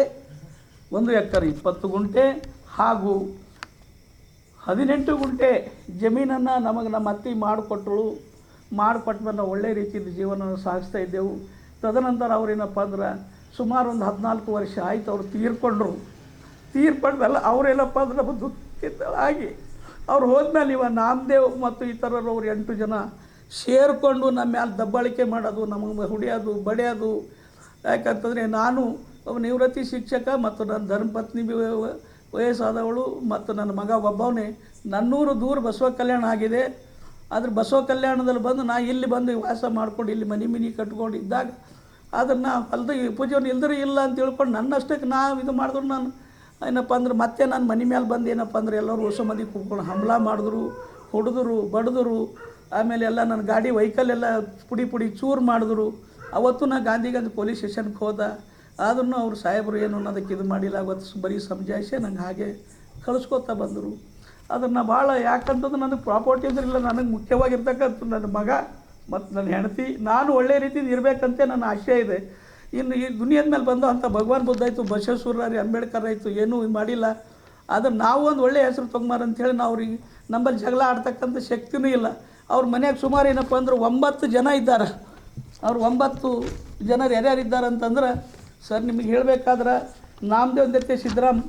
ಒಂದು ಎಕರೆ ಇಪ್ಪತ್ತು ಗುಂಟೆ ಹಾಗೂ ಹದಿನೆಂಟು ಗುಂಟೆ ಜಮೀನನ್ನು ನಮಗೆ ನಮ್ಮ ಅತ್ತಿ ಮಾಡಿಕೊಟ್ರು ಮಾಡಿಕೊಟ್ಟ ನಾವು ಒಳ್ಳೆ ರೀತಿಯಿಂದ ಜೀವನ ಸಾಗಿಸ್ತಾ ಇದ್ದೆವು. ತದನಂತರ ಅವರೇನಪ್ಪ ಅಂದ್ರೆ ಸುಮಾರು ಒಂದು ಹದಿನಾಲ್ಕು ವರ್ಷ ಆಯ್ತು ಅವ್ರು ತೀರ್ಕೊಂಡ್ರು. ತೀರ್ಕೊಂಡ್ಮೇಲೆ ಅವರೇನಪ್ಪ ಅಂದ್ರೆ ನಮ್ಮ ಆಗಿ ಅವ್ರು ಹೋದ್ಮೇಲೆ ಇವ ನಾಮದೇವ್ ಮತ್ತು ಇತರರು ಅವ್ರು ಎಂಟು ಜನ ಸೇರಿಕೊಂಡು ನಮ್ಮ ಮ್ಯಾಲೆ ದಬ್ಬಾಳಿಕೆ ಮಾಡೋದು, ನಮಗೆ ಹೊಡೆಯೋದು, ಬಡಿಯೋದು. ಯಾಕಂತಂದರೆ ನಾನು ನಿವೃತ್ತಿ ಶಿಕ್ಷಕ ಮತ್ತು ನನ್ನ ಧರ್ಮಪತ್ನಿ ವಯಸ್ಸಾದವಳು ಮತ್ತು ನನ್ನ ಮಗ ಒಬ್ಬವನೇ, ನನ್ನೂರು ದೂರ ಬಸವ ಕಲ್ಯಾಣ ಆಗಿದೆ. ಆದರೆ ಬಸವ ಕಲ್ಯಾಣದಲ್ಲಿ ಬಂದು ನಾ ಇಲ್ಲಿ ಬಂದು ವಾಸ ಮಾಡ್ಕೊಂಡು ಇಲ್ಲಿ ಮನೆ ಮಿನಿ ಕಟ್ಕೊಂಡು ಇದ್ದಾಗ ಅದನ್ನು ಅಲ್ದ ಪೂಜೆಯನ್ನು ಇಲ್ದ್ರೆ ಇಲ್ಲ ಅಂತ ತಿಳ್ಕೊಂಡು ನನ್ನಷ್ಟಕ್ಕೆ ನಾ ಇದು ಮಾಡಿದ್ರು ನಾನು. ಏನಪ್ಪ ಅಂದ್ರೆ ಮತ್ತೆ ನಾನು ಮನೆ ಮೇಲೆ ಬಂದು ಏನಪ್ಪ ಅಂದ್ರೆ ಎಲ್ಲರೂ ಹೊಸ ಮಂದಿ ಕೂತ್ಕೊಂಡು ಹಮ್ಲ ಮಾಡಿದ್ರು, ಹೊಡೆದ್ರು, ಬಡಿದ್ರು. ಆಮೇಲೆ ಎಲ್ಲ ನನ್ನ ಗಾಡಿ ವೆಹಿಕಲ್ ಎಲ್ಲ ಪುಡಿ ಪುಡಿ ಚೂರು ಮಾಡಿದ್ರು. ಅವತ್ತು ನಾ ಗಾಂಧಿಗಂಜ್ ಪೊಲೀಸ್ ಸ್ಟೇಷನ್ಗೆ ಹೋದ. ಆದ್ರೂ ಅವರು ಸಾಹೇಬರು ಏನು ಅನ್ನೋದಕ್ಕೆ ಇದು ಮಾಡಿಲ್ಲ. ಅವತ್ತು ಬರೀ ಸಮಜಾಯಿಸಿ ನಂಗೆ ಹಾಗೆ ಕಳಿಸ್ಕೊತಾ ಬಂದರು. ಅದನ್ನು ಭಾಳ ಯಾಕಂತಂದ್ರೆ ನನಗೆ ಪ್ರಾಪರ್ಟಿ ಅಂದ್ರೆ ಇಲ್ಲ, ನನಗೆ ಮುಖ್ಯವಾಗಿರ್ತಕ್ಕಂಥ ನನ್ನ ಮಗ ಮತ್ತು ನನ್ನ ಹೆಂಡತಿ, ನಾನು ಒಳ್ಳೆ ರೀತಿಯಿಂದ ಇರಬೇಕಂತೆ ನನ್ನ ಆಶಯ ಇದೆ. ಇನ್ನು ಈ ದುನಿಯದ ಮೇಲೆ ಬಂದು ಅಂತ ಭಗವಾನ್ ಬುದ್ಧ ಆಯಿತು ಬಸವೇಶ್ವರರಿ ಅಂಬೇಡ್ಕರ್ ಆಯಿತು, ಏನೂ ಮಾಡಿಲ್ಲ. ಆದ್ರೆ ನಾವು ಒಂದು ಒಳ್ಳೆಯ ಹೆಸರು ತೊಗೊಂಬಾರ ಅಂಥೇಳಿ ನಾವು ಅವ್ರಿಗೆ ನಮ್ಮಲ್ಲಿ ಜಗಳ ಆಡ್ತಕ್ಕಂಥ ಶಕ್ತಿನೂ ಇಲ್ಲ. ಅವ್ರ ಮನ್ಯಾಗ ಸುಮಾರು ಏನಪ್ಪ ಅಂದ್ರೆ ಒಂಬತ್ತು ಜನ ಇದ್ದಾರೆ. ಅವ್ರು ಒಂಬತ್ತು ಜನರು ಯಾರ್ಯಾರು ಇದ್ದಾರೆ ಅಂತಂದ್ರೆ ಸರ್, ನಿಮಗೆ ಹೇಳಬೇಕಾದ್ರೆ ನಾಮದೇವ್ ಜೊತೆ ಸಿದ್ದರಾಮ್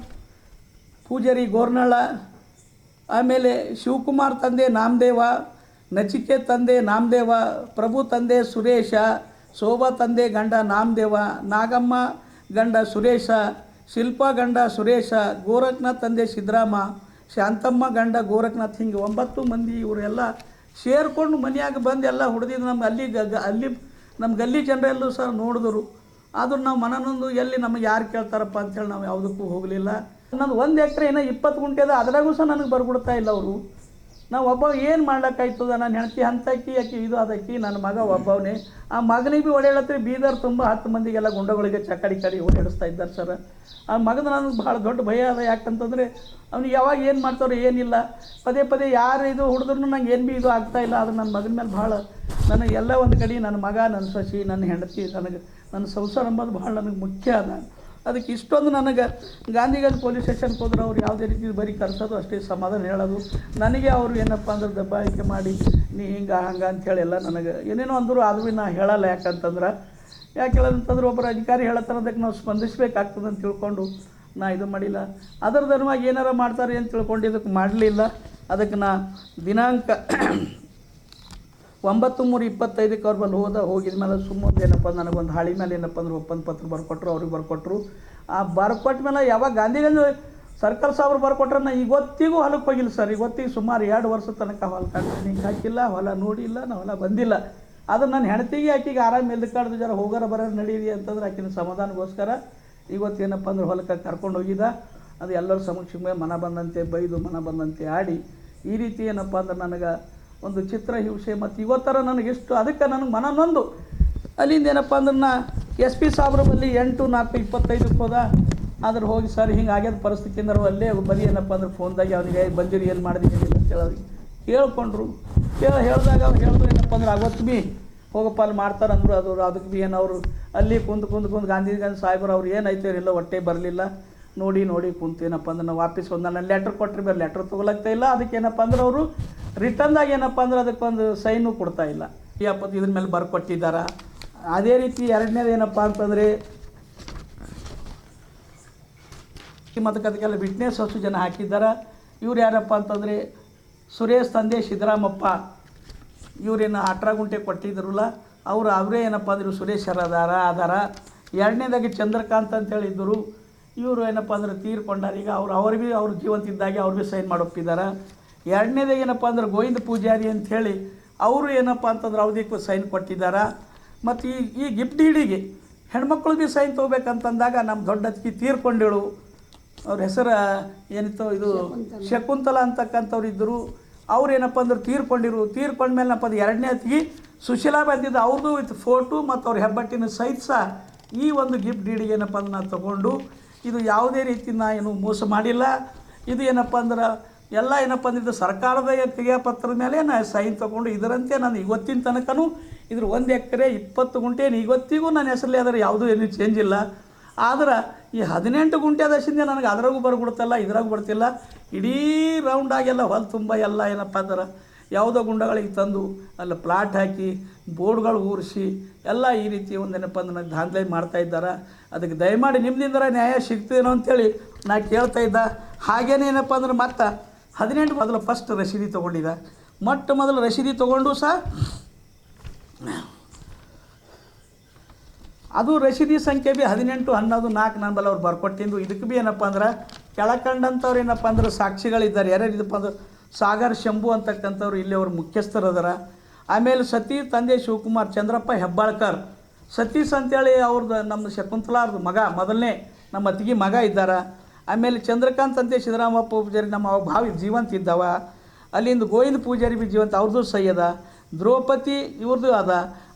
ಪೂಜಾರಿ ಗೋರ್ನಾಳ ಆಮೇಲೆ ಶಿವಕುಮಾರ್ ತಂದೆ ನಾಮದೇವ, ನಚಿಕೆ ತಂದೆ ನಾಮದೇವ, ಪ್ರಭು ತಂದೆ ಸುರೇಶ, ಶೋಭಾ ತಂದೆ ಗಂಡ ನಾಮದೇವ, ನಾಗಮ್ಮ ಗಂಡ ಸುರೇಶ, ಶಿಲ್ಪ ಗಂಡ ಸುರೇಶ, ಗೋರಖ್ನಾಥ್ ತಂದೆ ಸಿದ್ದರಾಮ, ಶಾಂತಮ್ಮ ಗಂಡ ಗೋರಖ್ನಾಥ್, ಹಿಂಗೆ ಒಂಬತ್ತು ಮಂದಿ ಇವರೆಲ್ಲ ಸೇರಿಕೊಂಡು ಮನೆಯಾಗ ಬಂದು ಎಲ್ಲ ಹೊಡೆದಿದ್ದು ನಮ್ಗೆ ಅಲ್ಲಿ ಗ- ಅಲ್ಲಿ ನಮ್ಮ ಗಲ್ಲಿ ಜನರೆಲ್ಲೂ ಸಹ ನೋಡಿದ್ರು. ಆದ್ರೂ ನಾವು ಮನನೊಂದು, ಎಲ್ಲಿ ನಮಗೆ ಯಾರು ಕೇಳ್ತಾರಪ್ಪ ಅಂತೇಳಿ ನಾವು ಯಾವುದಕ್ಕೂ ಹೋಗಲಿಲ್ಲ. ನನ್ನದು ಒಂದು ಎಕರೆ ಏನೋ ಇಪ್ಪತ್ತು ಗುಂಟೆ ಅದ, ಅದ್ರಾಗೂ ಸಹ ನನಗೆ ಬರ್ಬಿಡ್ತಾ ಇಲ್ಲ ಅವರು. ನಾವು ಒಬ್ಬ ಏನು ಮಾಡ್ಲಿಕ್ಕಾಯ್ತದ, ನಾನು ಹೆಂಡತಿ ಹಂತಕ್ಕಿ ಆಕಿ ಇದು ಅದಕ್ಕಿ ನನ್ನ ಮಗ ಒಬ್ಬವನೇ. ಆ ಮಗನಿಗೆ ಭೀ ಹೊಡೆಯಲತ್ರಿ ಬೀದರ್ ತುಂಬ ಹತ್ತು ಮಂದಿಗೆಲ್ಲ ಗುಂಡಗಳಿಗೆ ಚಕಡಿ ಕಡಿ ಓಡಾಡಿಸ್ತಾ ಇದ್ದಾರೆ ಸರ್. ಆ ಮಗನ ನನಗೆ ಭಾಳ ದೊಡ್ಡ ಭಯ ಅದ, ಯಾಕಂತಂದರೆ ಅವ್ನಿಗೆ ಯಾವಾಗ ಏನು ಮಾಡ್ತಾರೋ ಏನಿಲ್ಲ. ಪದೇ ಪದೇ ಯಾರು ಇದು ಹುಡಿದ್ರು ನಂಗೆ ಏನು ಭೀ ಇದು ಆಗ್ತಾ ಇಲ್ಲ ಅದು ನನ್ನ ಮಗನ ಮೇಲೆ ಭಾಳ ನನಗೆ ಎಲ್ಲ ಒಂದು ಕಡೆ ನನ್ನ ಮಗ ನನ್ನ ಸಸಿ ನನ್ನ ಹೆಂಡತಿ, ನನಗೆ ನನ್ನ ಸಂಸಾರ ಅಂಬೋದು ಭಾಳ ನನಗೆ ಮುಖ್ಯ ಅದ ಅದಕ್ಕೆ ಇಷ್ಟೊಂದು ನನಗೆ ಗಾಂಧಿಗಂಜ್ ಪೊಲೀಸ್ ಸ್ಟೇಷನ್ಗೆ ಹೋದ್ರೆ ಅವ್ರು ಯಾವುದೇ ರೀತಿ ಬರೀ ಕರ್ಸೋದು ಅಷ್ಟೇ ಸಮಾಧಾನ ಹೇಳೋದು. ನನಗೆ ಅವರು ಏನಪ್ಪ ಅಂದ್ರೆ ದಬ್ಬಾಳಿಕೆ ಮಾಡಿ, ನೀ ಹಿಂಗೆ, ಹಂಗೆ ಅಂಥೇಳಿ ಎಲ್ಲ ನನಗೆ ಏನೇನೋ ಅಂದರು ಆದ್ರೂ ನಾ ಹೇಳಲ್ಲ ಯಾಕಂತಂದ್ರೆ. ಯಾಕೆ ಹೇಳೋದಂತಂದ್ರೆ ಒಬ್ಬರು ಅಧಿಕಾರಿ ಹೇಳತ್ತಾರ ಅದಕ್ಕೆ ನಾವು ಸ್ಪಂದಿಸಬೇಕಾಗ್ತದೆ ಅಂತ ತಿಳ್ಕೊಂಡು ನಾ ಇದು ಮಾಡಿಲ್ಲ. ಅದರ ಧರ್ಮವಾಗಿ ಏನಾರ ಮಾಡ್ತಾರೆ ಅಂತ ತಿಳ್ಕೊಂಡು ಇದಕ್ಕೆ ಮಾಡಲಿಲ್ಲ. ಅದಕ್ಕೆ ನಾ ದಿನಾಂಕ ಒಂಬತ್ತು ಮೂರು ಇಪ್ಪತ್ತೈದಕ್ಕೆ ಅವ್ರ ಬಲ್ಲಿ ಹೋದ, ಹೋಗಿದ ಮೇಲೆ ಸುಮ್ಮನೆ ಏನಪ್ಪ ನನಗೊಂದು ಹಾಳಿ ಮೇಲೆ ಏನಪ್ಪ ಅಂದ್ರೆ ಒಪ್ಪಂದ ಪತ್ರ ಬರ್ಕೊಟ್ರು, ಅವ್ರಿಗೆ ಬರ್ಕೊಟ್ರು. ಆ ಬರ್ಕೊಟ್ಟ ಮೇಲೆ ಯಾವಾಗ ಗಾಂಧಿಗಂಜ್ ಸರ್ಕಲ್ ಅವ್ರು ಬರ್ಕೊಟ್ರೆ ನಾ ಇವತ್ತಿಗೂ ಹೊಲಕ್ಕೆ ಹೋಗಿಲ್ಲ ಸರ್. ಇವತ್ತಿಗೆ ಸುಮಾರು ಎರಡು ವರ್ಷ ತನಕ ಹೊಲ ಕಾಣ್ತೀನಿ ಹಾಕಿಲ್ಲ, ಹೊಲ ನೋಡಿಲ್ಲ, ನಾ ಹೊಲ ಬಂದಿಲ್ಲ. ಅದು ನನ್ನ ಹೆಣತಿಗೆ ಆಕಿಗೆ ಆರಾಮ ಎಲ್ದಕ್ಕಾಡ್ದು ಜರ ಹೋಗಾರ ಬರೋರು ನಡೀರಿ ಅಂತಂದ್ರೆ ಆಕಿನ ಸಮಾಧಾನಗೋಸ್ಕರ ಇವತ್ತೇನಪ್ಪ ಅಂದ್ರೆ ಹೊಲಕ್ಕೆ ಕರ್ಕೊಂಡು ಹೋಗಿದ್ದ. ಅದು ಎಲ್ಲರ ಸಮಕ್ಷ ಮನ ಬಂದಂತೆ, ಬೈದು ಮನ ಬಂದಂತೆ ಆಡಿ ಈ ರೀತಿ ಏನಪ್ಪ ಅಂದ್ರೆ ನನಗೆ ಒಂದು ಚಿತ್ರ ಹಿಂಸೆ ಮತ್ತು ಇವತ್ತರ ನನಗೆ ಎಷ್ಟು ಅದಕ್ಕೆ ನನಗೆ ಮನ ನೊಂದು. ಅಲ್ಲಿಂದ ಏನಪ್ಪ ಅಂದ್ರೆ ನಾ ಎಸ್ ಪಿ ಸಾಬ್ರ ಬಲ್ಲಿ ಎಂಟು, ನಾಲ್ಕು ಇಪ್ಪತ್ತೈದಕ್ಕೆ ಹೋದ. ಆದ್ರೆ ಹೋಗಿ ಸರ್ ಹಿಂಗೆ ಆಗ್ಯದ ಪರಿಸ್ಥಿತಿ ಅಂದ್ರೆ ಅಲ್ಲೇ ಬರೀ ಏನಪ್ಪ ಅಂದ್ರೆ ಫೋನ್ದಾಗೆ ಅವನಿಗೆ ಬಂದಿರಿ ಏನು ಮಾಡಿದ್ದೀನಿ ಅಂತ ಹೇಳೋದು. ಕೇಳ್ಕೊಂಡ್ರು ಕೇಳ ಹೇಳಿದಾಗ ಅವ್ರು ಹೇಳಿದ್ರು ಏನಪ್ಪ ಅಂದ್ರೆ, ಅವತ್ತು ಭೀ ಹೋಗಪ್ಪ, ಅಲ್ಲಿ ಮಾಡ್ತಾರೆ ಅಂದರು ಅದು ಅದಕ್ಕೆ ಭೀ ಏನು ಅವರು ಅಲ್ಲಿ ಕುಂದು ಕುಂದು ಕುಂದು ಗಾಂಧಿ ಸಾಹೇಬ್ರು ಅವ್ರು ಏನೈತೆ ಇಲ್ಲ ಹೊಟ್ಟೆ ಬರಲಿಲ್ಲ. ನೋಡಿ ನೋಡಿ ಕುಂತೇನಪ್ಪ ಅಂದ್ರೆ ನಾವು ವಾಪಸ್ ಒಂದು ನನ್ನ ಲೆಟ್ರ್ ಕೊಟ್ಟರೆ ಬೇರೆ ಲೆಟ್ರ್ ತೊಗೊಳಕ್ತಾ ಇಲ್ಲ. ಅದಕ್ಕೆ ಏನಪ್ಪ ಅಂದ್ರೆ ಅವರು ರಿಟರ್ನ್ದಾಗ ಏನಪ್ಪ ಅಂದ್ರೆ ಅದಕ್ಕೊಂದು ಸೈನು ಕೊಡ್ತಾ ಇಲ್ಲ. ಈ ಅಪ್ಪತ್ತು ಇದ್ರ ಮೇಲೆ ಬರ್ಕೊಟ್ಟಿದ್ದಾರೆ. ಅದೇ ರೀತಿ ಎರಡನೇದು ಏನಪ್ಪ ಅಂತಂದರೆ ಮತ್ತು ಅದಕ್ಕೆಲ್ಲ ವಿಟ್ನೆಸ್ ಹೊಸ ಜನ ಹಾಕಿದ್ದಾರೆ. ಇವ್ರು ಯಾರಪ್ಪ ಅಂತಂದರೆ ಸುರೇಶ್ ತಂದೆ ಸಿದ್ದರಾಮಪ್ಪ. ಇವರೇನು ಅಟ್ರ ಗುಂಟೆ ಕೊಟ್ಟಿದ್ರಲ್ಲ, ಅವರು ಅವರೇ ಏನಪ್ಪ ಅಂದ್ರೆ ಸುರೇಶ್ ಸರ್ ಅದಾರ ಅದಾರ. ಎರಡನೇದಾಗಿ ಚಂದ್ರಕಾಂತ್ ಅಂತ ಹೇಳಿದ್ದರು ಇವರು ಏನಪ್ಪ ಅಂದ್ರೆ ತೀರ್ಕೊಂಡಾರ ಈಗ ಅವ್ರು ಅವ್ರು ಭೀ ಅವ್ರ ಜೀವಂತಿದ್ದಾಗೆ ಅವ್ರು ಭೀ ಸೈನ್ ಮಾಡೋಪ್ಪಿದ್ದಾರೆ ಎರಡನೇದೇ ಏನಪ್ಪ ಅಂದ್ರೆ ಗೋವಿಂದ ಪೂಜಾರಿ ಅಂಥೇಳಿ ಅವರು ಏನಪ್ಪ ಅಂತಂದ್ರೆ ಅವಧಿಕ್ಕೂ ಸೈನ್ ಕೊಟ್ಟಿದ್ದಾರೆ ಮತ್ತು ಈ ಈ ಗಿಫ್ಟ್ ಹಿಡಿಗೆ ಹೆಣ್ಮಕ್ಳು ಭೀ ಸೈನ್ ತೊಗೋಬೇಕಂತಂದಾಗ ನಮ್ಮ ದೊಡ್ಡ ಅತ್ತಿಗೆ ತೀರ್ಕೊಂಡಿಳು. ಅವ್ರ ಹೆಸರು ಏನಿತ್ತು ಇದು ಶಕುಂತಲ ಅಂತಕ್ಕಂಥವ್ರು ಇದ್ದರು. ಅವ್ರು ಏನಪ್ಪ ಅಂದ್ರೆ ತೀರ್ಕೊಂಡಿರು. ತೀರ್ಕೊಂಡ್ಮೇಲೆ ಏನಪ್ಪ ಅದು ಎರಡನೇ ಅತ್ತಿಗೆ ಸುಶೀಲಾ ಬಂದಿದ್ದ ಅವ್ರದ್ದು ವಿತ್ ಫೋಟೋ ಮತ್ತು ಅವ್ರ ಹೆಬ್ಬಟ್ಟಿನ ಸಹಿತ ಸಹ ಈ ಒಂದು ಗಿಫ್ಟ್ ಡೀಡಿಗೆ ಏನಪ್ಪ ಅಂದ್ರೆ ನಾನು ತೊಗೊಂಡು ಇದು ಯಾವುದೇ ರೀತಿ ನಾ ಏನು ಮೋಸ ಮಾಡಿಲ್ಲ. ಇದು ಏನಪ್ಪ ಅಂದ್ರೆ, ಎಲ್ಲ ಏನಪ್ಪ ಅಂದಿದ್ದು ಸರ್ಕಾರದ ಕ್ರಿಯಾಪತ್ರದ ಮೇಲೆ ನಾ ಸೈನ್ ತೊಗೊಂಡು ಇದರಂತೆ ನಾನು ಇವತ್ತಿನ ತನಕನೂ ಇದ್ರ ಒಂದು ಎಕರೆ ಇಪ್ಪತ್ತು ಗುಂಟೆ ಇವತ್ತಿಗೂ ನನ್ನ ಹೆಸರಲ್ಲಿ ಅದರ ಯಾವುದೂ ಏನು ಚೇಂಜ್ ಇಲ್ಲ. ಆದ್ರೆ ಈ ಹದಿನೆಂಟು ಗುಂಟೆ ದಶಿಂದ ನನಗೆ ಅದ್ರಾಗೂ ಬರ್ಬಿಡ್ತಲ್ಲ ಇದ್ರಾಗೂ ಬರ್ತಿಲ್ಲ. ಇಡೀ ರೌಂಡಾಗೆಲ್ಲ ಹೊಲ ತುಂಬ ಎಲ್ಲ ಏನಪ್ಪ ಅಂದ್ರೆ, ಯಾವುದೋ ಗುಂಡಗಳಿಗೆ ತಂದು ಅಲ್ಲಿ ಪ್ಲಾಟ್ ಹಾಕಿ ಬೋರ್ಡ್ಗಳು ಊರಿಸಿ, ಎಲ್ಲ ಈ ರೀತಿ ಒಂದೇನಪ್ಪ ಅಂದ್ರೆ ದಾಂಧಲೆ ಮಾಡ್ತಾ ಇದ್ದಾರೆ. ಅದಕ್ಕೆ ದಯಮಾಡಿ ನಿಮ್ಮಿಂದರ ನ್ಯಾಯ ಸಿಗ್ತೇನೋ ಅಂತೇಳಿ ನಾ ಕೇಳ್ತಾ ಇದ್ದ. ಹಾಗೇನೇ ಏನಪ್ಪ ಅಂದ್ರೆ ಮತ್ತೆ ಹದಿನೆಂಟು ಮೊದಲು ಫಸ್ಟ್ ರಸೀದಿ ತೊಗೊಂಡಿದ್ದ. ಮೊಟ್ಟ ಮೊದಲು ರಸೀದಿ ತೊಗೊಂಡು ಸಹ ಅದು ರಸೀದಿ ಸಂಖ್ಯೆ ಭೀ ಹದಿನೆಂಟು, ಹನ್ನೊಂದು, ನಾಲ್ಕು ನಂಬಲ್ ಅವ್ರು ಬರ್ಕೊಟ್ಟಿದ್ದು. ಇದಕ್ಕೆ ಭೀ ಏನಪ್ಪ ಅಂದ್ರೆ ಕೆಳಕಂಡಂಥವ್ರು ಏನಪ್ಪ ಅಂದ್ರೆ ಸಾಕ್ಷಿಗಳಿದ್ದಾರೆ. ಯಾರ್ಯಾರು ಇದಪ್ಪ ಅಂದ್ರೆ ಸಾಗರ್, ಶಂಭು ಅಂತಕ್ಕಂಥವ್ರು ಇಲ್ಲಿ ಅವ್ರ ಮುಖ್ಯಸ್ಥರದಾರ. ಆಮೇಲೆ ಸತಿ ತಂದೆ ಶಿವಕುಮಾರ್, ಚಂದ್ರಪ್ಪ ಹೆಬ್ಬಾಳ್ಕರ್. ಸತೀಶ್ ಅಂತೇಳಿ ಅವ್ರದ್ದು ನಮ್ಮ ಶಕುಂತಲಾರ್ದು ಮಗ, ಮೊದಲನೇ ನಮ್ಮ ಅತ್ತಿಗೆ ಮಗ ಇದ್ದಾರ. ಆಮೇಲೆ ಚಂದ್ರಕಾಂತ್ ಅಂತೆ ಸಿದ್ದರಾಮಪ್ಪ ಪೂಜಾರಿ ನಮ್ಮ ಭಾವಿ ಜೀವಂತ ಇದ್ದಾವೆ. ಅಲ್ಲಿಂದ ಗೋವಿಂದ ಪೂಜಾರಿ ಬಿ ಜೀವಂತ ಅವ್ರದ್ದು ಸೈ ಅದ. ದ್ರೌಪದಿ ಇವ್ರದ್ದು ಅದ.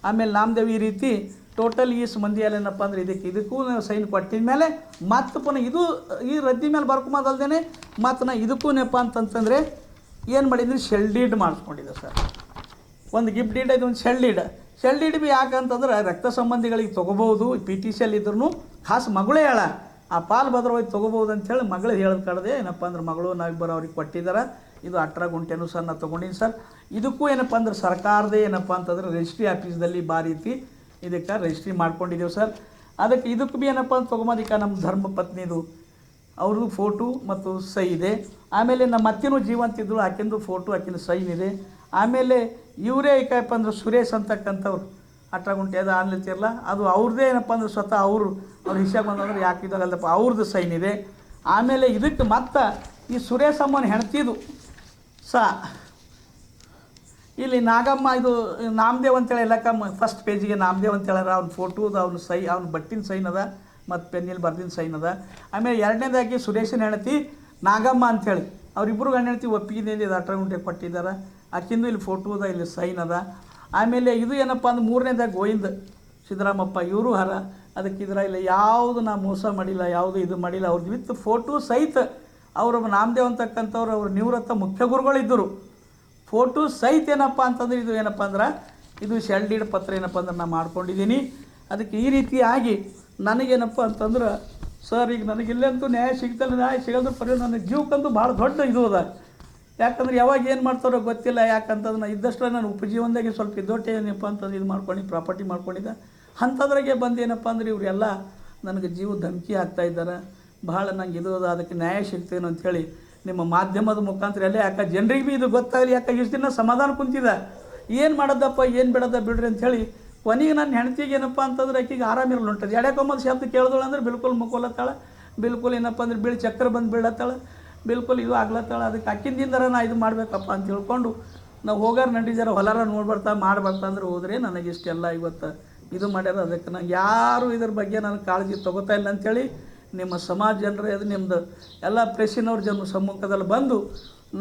ಆಮೇಲೆ ನಾಮದೇವ್ ಈ ರೀತಿ ಟೋಟಲ್ ಈಸ್ ಮಂದಿ ಅಲ್ಲೇನಪ್ಪ ಅಂದ್ರೆ ಇದಕ್ಕೆ ಇದಕ್ಕೂ ಸೈನ್ ಕೊಟ್ಟಿದ ಮೇಲೆ ಮತ್ತೆ ಪುನಃ ಇದು ಈ ರದ್ದಿ ಮೇಲೆ ಬರ್ಕೊಂಬದಲ್ದೇನೆ ಮತ್ತು ನಾ ಇದಕ್ಕೂ ಅಂತಂತಂದರೆ ಏನು ಮಾಡಿದ್ರಿ ಶೆಲ್ಡೀಡ್ ಮಾಡಿಸ್ಕೊಂಡಿದ್ದೆ ಸರ್. ಒಂದು ಗಿಫ್ಟ್ ಡೀಡ್ ಇದು ಒಂದು sale deed D D B ಯಾಕಂತಂದ್ರೆ ರಕ್ತ ಸಂಬಂಧಿಗಳಿಗೆ ತೊಗೋಬೋದು ಪಿ ಟಿ ಸಿ ಅಲ್ಲಿ ಇದ್ರೂ ಖಾಸ್ ಮಗಳೇ ಹೇಳ ಆ ಪಾಲ್ ಭದ್ರವಾಗಿ ತೊಗೋಬೋದು ಅಂಥೇಳಿ ಮಗಳು ಹೇಳೋದು ಕಡದೆ, ಏನಪ್ಪ ಅಂದ್ರೆ ಮಗಳು ನಾವಿಬ್ಬರು ಅವ್ರಿಗೆ ಕೊಟ್ಟಿದ್ದಾರೆ ಇದು ಅಟ್ರ ಗುಂಟೆನೂ ಸರ್ ನಾನು ತೊಗೊಂಡಿನಿ ಸರ್. ಇದಕ್ಕೂ ಏನಪ್ಪ ಅಂದ್ರೆ ಸರ್ಕಾರದೇ ಏನಪ್ಪ ಅಂತಂದ್ರೆ ರಿಜಿಸ್ಟ್ರಿ ಆಫೀಸ್ದಲ್ಲಿ ಬಾ ರೀತಿ ಇದಕ್ಕೆ ರಿಜಿಸ್ಟ್ರಿ ಮಾಡ್ಕೊಂಡಿದ್ದೀವಿ ಸರ್. ಅದಕ್ಕೆ ಇದಕ್ಕೂ ಭೀ ಏನಪ್ಪ ಅಂತ ತೊಗೊಂಬೋದಕ್ಕೆ ನಮ್ಮ ಧರ್ಮ ಪತ್ನಿದು ಅವ್ರದ್ದು ಫೋಟೋ ಮತ್ತು ಸೈ ಇದೆ. ಆಮೇಲೆ ನಮ್ಮ ಅತ್ತೆನೂ ಜೀವಂತ ಇದ್ದಳು, ಆಕೆಂದು ಫೋಟೋ ಆಕಿನ ಸೈನ್ ಇದೆ. ಆಮೇಲೆ ಇವರೇ ಏಕಪ್ಪ ಅಂದ್ರೆ ಸುರೇಶ್ ಅಂತಕ್ಕಂಥವ್ರು. ಅಟ್ರಾಗುಂಟೆ ಅದು ಆನ್ಲತ್ತಿರಲ್ಲ ಅದು ಅವ್ರದ್ದೇ ಏನಪ್ಪ ಅಂದ್ರೆ ಸ್ವತಃ ಅವರು. ಅವ್ರ ಹಿಸ್ಯಾಗ ಬಂದಂದ್ರೆ ಯಾಕೆ ಇದಾಗಲ್ಲಪ್ಪ ಅವ್ರದ್ದು ಸೈನ್ ಇದೆ. ಆಮೇಲೆ ಇದಕ್ಕೆ ಮತ್ತೆ ಈ ಸುರೇಶ್ ಅಮ್ಮನ ಹೆಣ್ತಿದು ಸಾ, ಇಲ್ಲಿ ನಾಗಮ್ಮ ಇದು ನಾಮದೇವ್ ಅಂತೇಳಿ ಎಲ್ಲಕ್ಕ ಫಸ್ಟ್ ಪೇಜಿಗೆ ನಾಮದೇವ್ ಅಂತ ಹೇಳ್ಯಾರ. ಅವ್ನ ಫೋಟೋದು ಅವ್ನ ಸೈ, ಅವ್ನ ಬಟ್ಟಿನ ಸೈನ್ ಅದ, ಮತ್ತು ಪೆನ್ನಿಲ್ ಬರ್ದಿನ ಸೈನ್ ಅದ. ಆಮೇಲೆ ಎರಡನೇದಾಗಿ ಸುರೇಶನ ಹೆಣತಿ ನಾಗಮ್ಮ ಅಂಥೇಳಿ ಅವರಿಬ್ಬರು ಗಂಡ ಹೆಂಡತಿ ಒಪ್ಪಿಗೆ ಅಟ್ರ ಗುಂಟೆ ಕೊಟ್ಟಿದ್ದಾರೆ. ಆಕಿಂದು ಇಲ್ಲಿ ಫೋಟೋ ಅದ, ಇಲ್ಲಿ ಸೈನ್ ಅದ. ಆಮೇಲೆ ಇದು ಏನಪ್ಪ ಅಂದ್ರೆ ಮೂರನೇದಾಗ ಗೋವಿಂದ ಸಿದ್ದರಾಮಪ್ಪ, ಇವರು ಹರ. ಅದಕ್ಕೆ ಇದರ ಇಲ್ಲ ಯಾವುದು ನಾ ಮೋಸ ಮಾಡಿಲ್ಲ, ಯಾವುದು ಇದು ಮಾಡಿಲ್ಲ ಅವ್ರದ್ದು ವಿತ್ ಫೋಟೋ ಸಹಿತ ಅವರು ನಾಮದೇವ್ ಅಂತಕ್ಕಂಥವ್ರು, ಅವ್ರ ನಿವೃತ್ತ ಮುಖ್ಯ ಗುರುಗಳಿದ್ದರು. ಫೋಟೋ ಸಹಿತ ಏನಪ್ಪ ಅಂತಂದ್ರೆ ಇದು ಏನಪ್ಪ ಅಂದ್ರೆ, ಇದು ಶೆಲ್ಡೀಡ್ ಪತ್ರ ಏನಪ್ಪ ಅಂದ್ರೆ ನಾನು ಮಾಡ್ಕೊಂಡಿದ್ದೀನಿ. ಅದಕ್ಕೆ ಈ ರೀತಿ ಆಗಿ ನನಗೇನಪ್ಪ ಅಂತಂದ್ರೆ, ಸರ್, ಈಗ ನನಗೆ ಇಲ್ಲಂತೂ ನ್ಯಾಯ ಸಿಗ್ತಲ್ಲ, ನ್ಯಾಯ ಸಿಗೋದ್ರ ಪರಿ ನನ್ನ ಜೀವಕ್ಕಂತೂ ಭಾಳ ದೊಡ್ಡ ಇದು ಅದ. ಯಾಕಂದ್ರೆ ಯಾವಾಗ ಏನು ಮಾಡ್ತಾರೋ ಗೊತ್ತಿಲ್ಲ, ಯಾಕಂತಂದ್ರೆ ನಾನು ಇದ್ದಷ್ಟು ನಾನು ಉಪಜೀವನದಾಗೆ ಸ್ವಲ್ಪ ಇದ್ದೊಟ್ಟೆ ಏನಪ್ಪ ಅಂತಂದು ಇದು ಮಾಡ್ಕೊಂಡು, ಪ್ರಾಪರ್ಟಿ ಮಾಡ್ಕೊಂಡಿದ್ದೆ. ಅಂಥದ್ರಾಗೆ ಬಂದು ಏನಪ್ಪ ಅಂದ್ರೆ ಇವರೆಲ್ಲ ನನಗೆ ಜೀವ ಧಮಕಿ ಆಗ್ತಾ ಇದ್ದಾರೆ. ಭಾಳ ನಂಗೆ ಇದು ಅದ, ಅದಕ್ಕೆ ನ್ಯಾಯ ಸಿಗ್ತೇನೋ ಅಂಥೇಳಿ ನಿಮ್ಮ ಮಾಧ್ಯಮದ ಮುಖಾಂತರ ಎಲ್ಲ ಯಾಕೆ ಜನರಿಗೆ ಭೀ ಇದು ಗೊತ್ತಾಗಲಿ, ಯಾಕೆ ಇಷ್ಟು ದಿನ ಸಮಾಧಾನ ಕುಂತಿದ ಏನು ಮಾಡೋದಪ್ಪ, ಏನು ಬಿಡೋದ ಬಿಡ್ರಿ ಅಂಥೇಳಿ ಕೊನೆಗೆ ನನ್ನ ಹೆಣ್ತಿಗೆ ಏನಪ್ಪ ಅಂತಂದ್ರೆ ಆಕಿಗೆ ಆರಾಮಿರಲ್ಲ ಹೊಂಟದ ಎಡೆಕೊಂಬದು ಶಬ್ದ ಕೇಳಿದಳು ಅಂದ್ರೆ ಬಿಲ್ಕುಲ್ ಮುಕ್ಕೊಲತ್ತಾಳ ಬಿಲ್ಕುಲ್ ಏನಪ್ಪ ಅಂದ್ರೆ ಬೀಳ್ ಚಕ್ರ ಬಂದು ಬೀಳತ್ತಾಳ. ಬಿಲ್ಕುಲ್ ಇದು ಆಗ್ಲತ್ತಾಳ, ಅದಕ್ಕೆ ಅಕ್ಕಿಂದಿಂದರ ನಾ ಇದು ಮಾಡಬೇಕಪ್ಪ ಅಂತ ತಿಳ್ಕೊಂಡು ನಾವು ಹೋಗಾರ ನಡಿ ಜರ ಹೊಲಾರ ನೋಡ್ಬರ್ತಾ ಮಾಡ್ಬರ್ತಾ ಅಂದ್ರೆ ಹೋದ್ರೆ ನನಗೆ ಇಷ್ಟೆಲ್ಲ ಇವತ್ತು ಇದು ಮಾಡ್ಯಾರ, ಅದಕ್ಕೆ ನಂಗೆ ಯಾರು ಇದ್ರ ಬಗ್ಗೆ ನಾನು ಕಾಳಜಿ ತೊಗೋತಾ ಇಲ್ಲ ಅಂಥೇಳಿ ನಿಮ್ಮ ಸಮಾಜ ಜನರು ಅದು ನಿಮ್ಮದು ಎಲ್ಲ ಪ್ರೆಸ್ಸಿನವ್ರ ಜನ ಸಮ್ಮುಖದಲ್ಲಿ ಬಂದು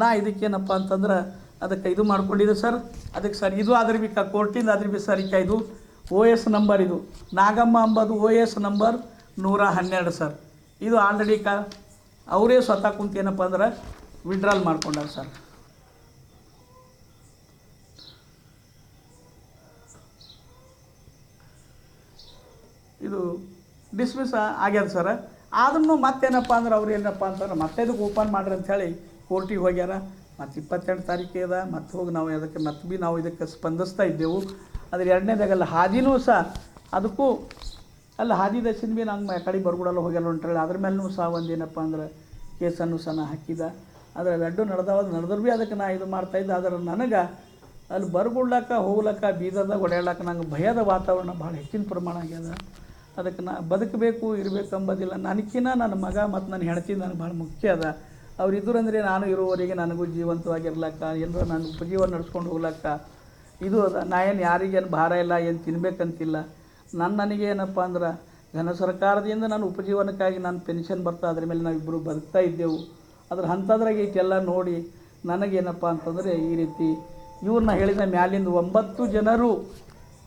ನಾ ಇದಕ್ಕೇನಪ್ಪ ಅಂತಂದ್ರೆ ಅದಕ್ಕೆ ಇದು ಮಾಡ್ಕೊಂಡಿದ್ದೆ ಸರ್. ಅದಕ್ಕೆ ಸರ್, ಇದು ಆದ್ರೆ ಬಿ ಕೋರ್ಟಿಂದ ಆದ್ರೆ ಬಿ ಸರ್ ಈಗ ಇದು ಓ ಎಸ್ ನಂಬರ್ ಇದು. ನಾಗಮ್ಮ ಅಂಬೋದು ಓ ಎಸ್ ನಂಬರ್ ನೂರ ಹನ್ನೆರಡು ಸರ್. ಇದು ಆಲ್ರೆಡಿ ಕ ಅವರೇ ಸ್ವತಃ ಕುಂತು ಏನಪ್ಪ ಅಂದ್ರೆ ವಿಡ್ರಾಲ್ ಮಾಡ್ಕೊಂಡಾರ ಸರ್ ಇದು ಡಿಸ್ಮಿಸ್ ಆಗ್ಯದ ಸರ್ ಆದ್ರೂ ಮತ್ತೇನಪ್ಪ ಅಂದ್ರೆ ಅವ್ರು ಏನಪ್ಪ ಅಂತಂದ್ರೆ ಮತ್ತೆ ಇದಕ್ಕೆ ಓಪನ್ ಮಾಡ್ರಿ ಅಂಥೇಳಿ ಕೋರ್ಟಿಗೆ ಹೋಗ್ಯಾರ. ಮತ್ತು ಇಪ್ಪತ್ತೆಂಟು ತಾರೀಕು ಇದೆ ಮತ್ತೆ ಹೋಗಿ ನಾವು ಅದಕ್ಕೆ ಮತ್ತೆ ಭೀ ನಾವು ಇದಕ್ಕೆ ಸ್ಪಂದಿಸ್ತಾ ಇದ್ದೆವು. ಅದ್ರ ಎರಡನೇದಾಗಲ್ಲ ಹಾದಿನೂ ಸಹ ಅದಕ್ಕೂ ಅಲ್ಲ ಹಾದಿ ದರ್ಶನ ಭೀ ನಂಗೆ ಕಡೆ ಬರ್ಬಿಡಲ್ಲ ಹೋಗ್ಯಲ್ಲ ಅಂತೇಳಿ ಅದ್ರ ಮೇಲೂ ಸಹ ಒಂದು ಏನಪ್ಪ ಅಂದ್ರೆ, ಕೇಸನ್ನು ಸಹ ನಾ ಹಾಕಿದ. ಆದರೆ ನಡೆದವ ನಡೆದ್ರು ಭೀ ಅದಕ್ಕೆ ನಾ ಇದು ಮಾಡ್ತಾಯಿದ್ದೆ ಆದರೆ ನನಗೆ ಅಲ್ಲಿ ಬರ್ಗುಡ್ಲಕ್ಕ ಹೋಗ್ಲಕ್ಕ ಬೀದರ್ದಾಗ ಓಡಾಡ್ಲಕ್ಕ ನಂಗೆ ಭಯದ ವಾತಾವರಣ ಭಾಳ ಹೆಚ್ಚಿನ ಪ್ರಮಾಣ ಆಗ್ಯದ. ಅದಕ್ಕೆ ನಾ ಬದುಕಬೇಕು ಇರಬೇಕು ಅಂಬೋದಿಲ್ಲ ನನಗಿನ್ನ ನನ್ನ ಮಗ ಮತ್ತು ನನ್ನ ಹೆಂಡತಿ ನನಗೆ ಭಾಳ ಮುಖ್ಯ ಅದ. ಅವ್ರು ಇದ್ರು ಅಂದರೆ ನಾನು ಇರುವವರಿಗೆ ನನಗೂ ಜೀವಂತವಾಗಿರ್ಲಕ್ಕ ಎಲ್ಲರೂ ನನ್ನ ಉಪಜೀವನ ನಡ್ಸ್ಕೊಂಡು ಹೋಗ್ಲಕ್ಕ ಇದು ಅದ. ನಾ ಏನು ಯಾರಿಗೇನು ಭಾರ ಇಲ್ಲ, ಏನು ತಿನ್ಬೇಕಂತಿಲ್ಲ. ನನ್ನ ನನಗೆ ಏನಪ್ಪ ಅಂದ್ರೆ, ಘನ ಸರ್ಕಾರದಿಂದ ನಾನು ಉಪಜೀವನಕ್ಕಾಗಿ ನಾನು ಪೆನ್ಷನ್ ಬರ್ತಾ, ಅದ್ರ ಮೇಲೆ ನಾವಿಬ್ಬರು ಬದುಕ್ತಾ ಇದ್ದೆವು. ಅದ್ರ ಅಂಥದ್ರಾಗ ಇಷ್ಟೆಲ್ಲ ನೋಡಿ ನನಗೇನಪ್ಪ ಅಂತಂದರೆ ಈ ರೀತಿ ಇವ್ರನ್ನ ಹೇಳಿದ ಮ್ಯಾಲಿಂದ ಒಂಬತ್ತು ಜನರು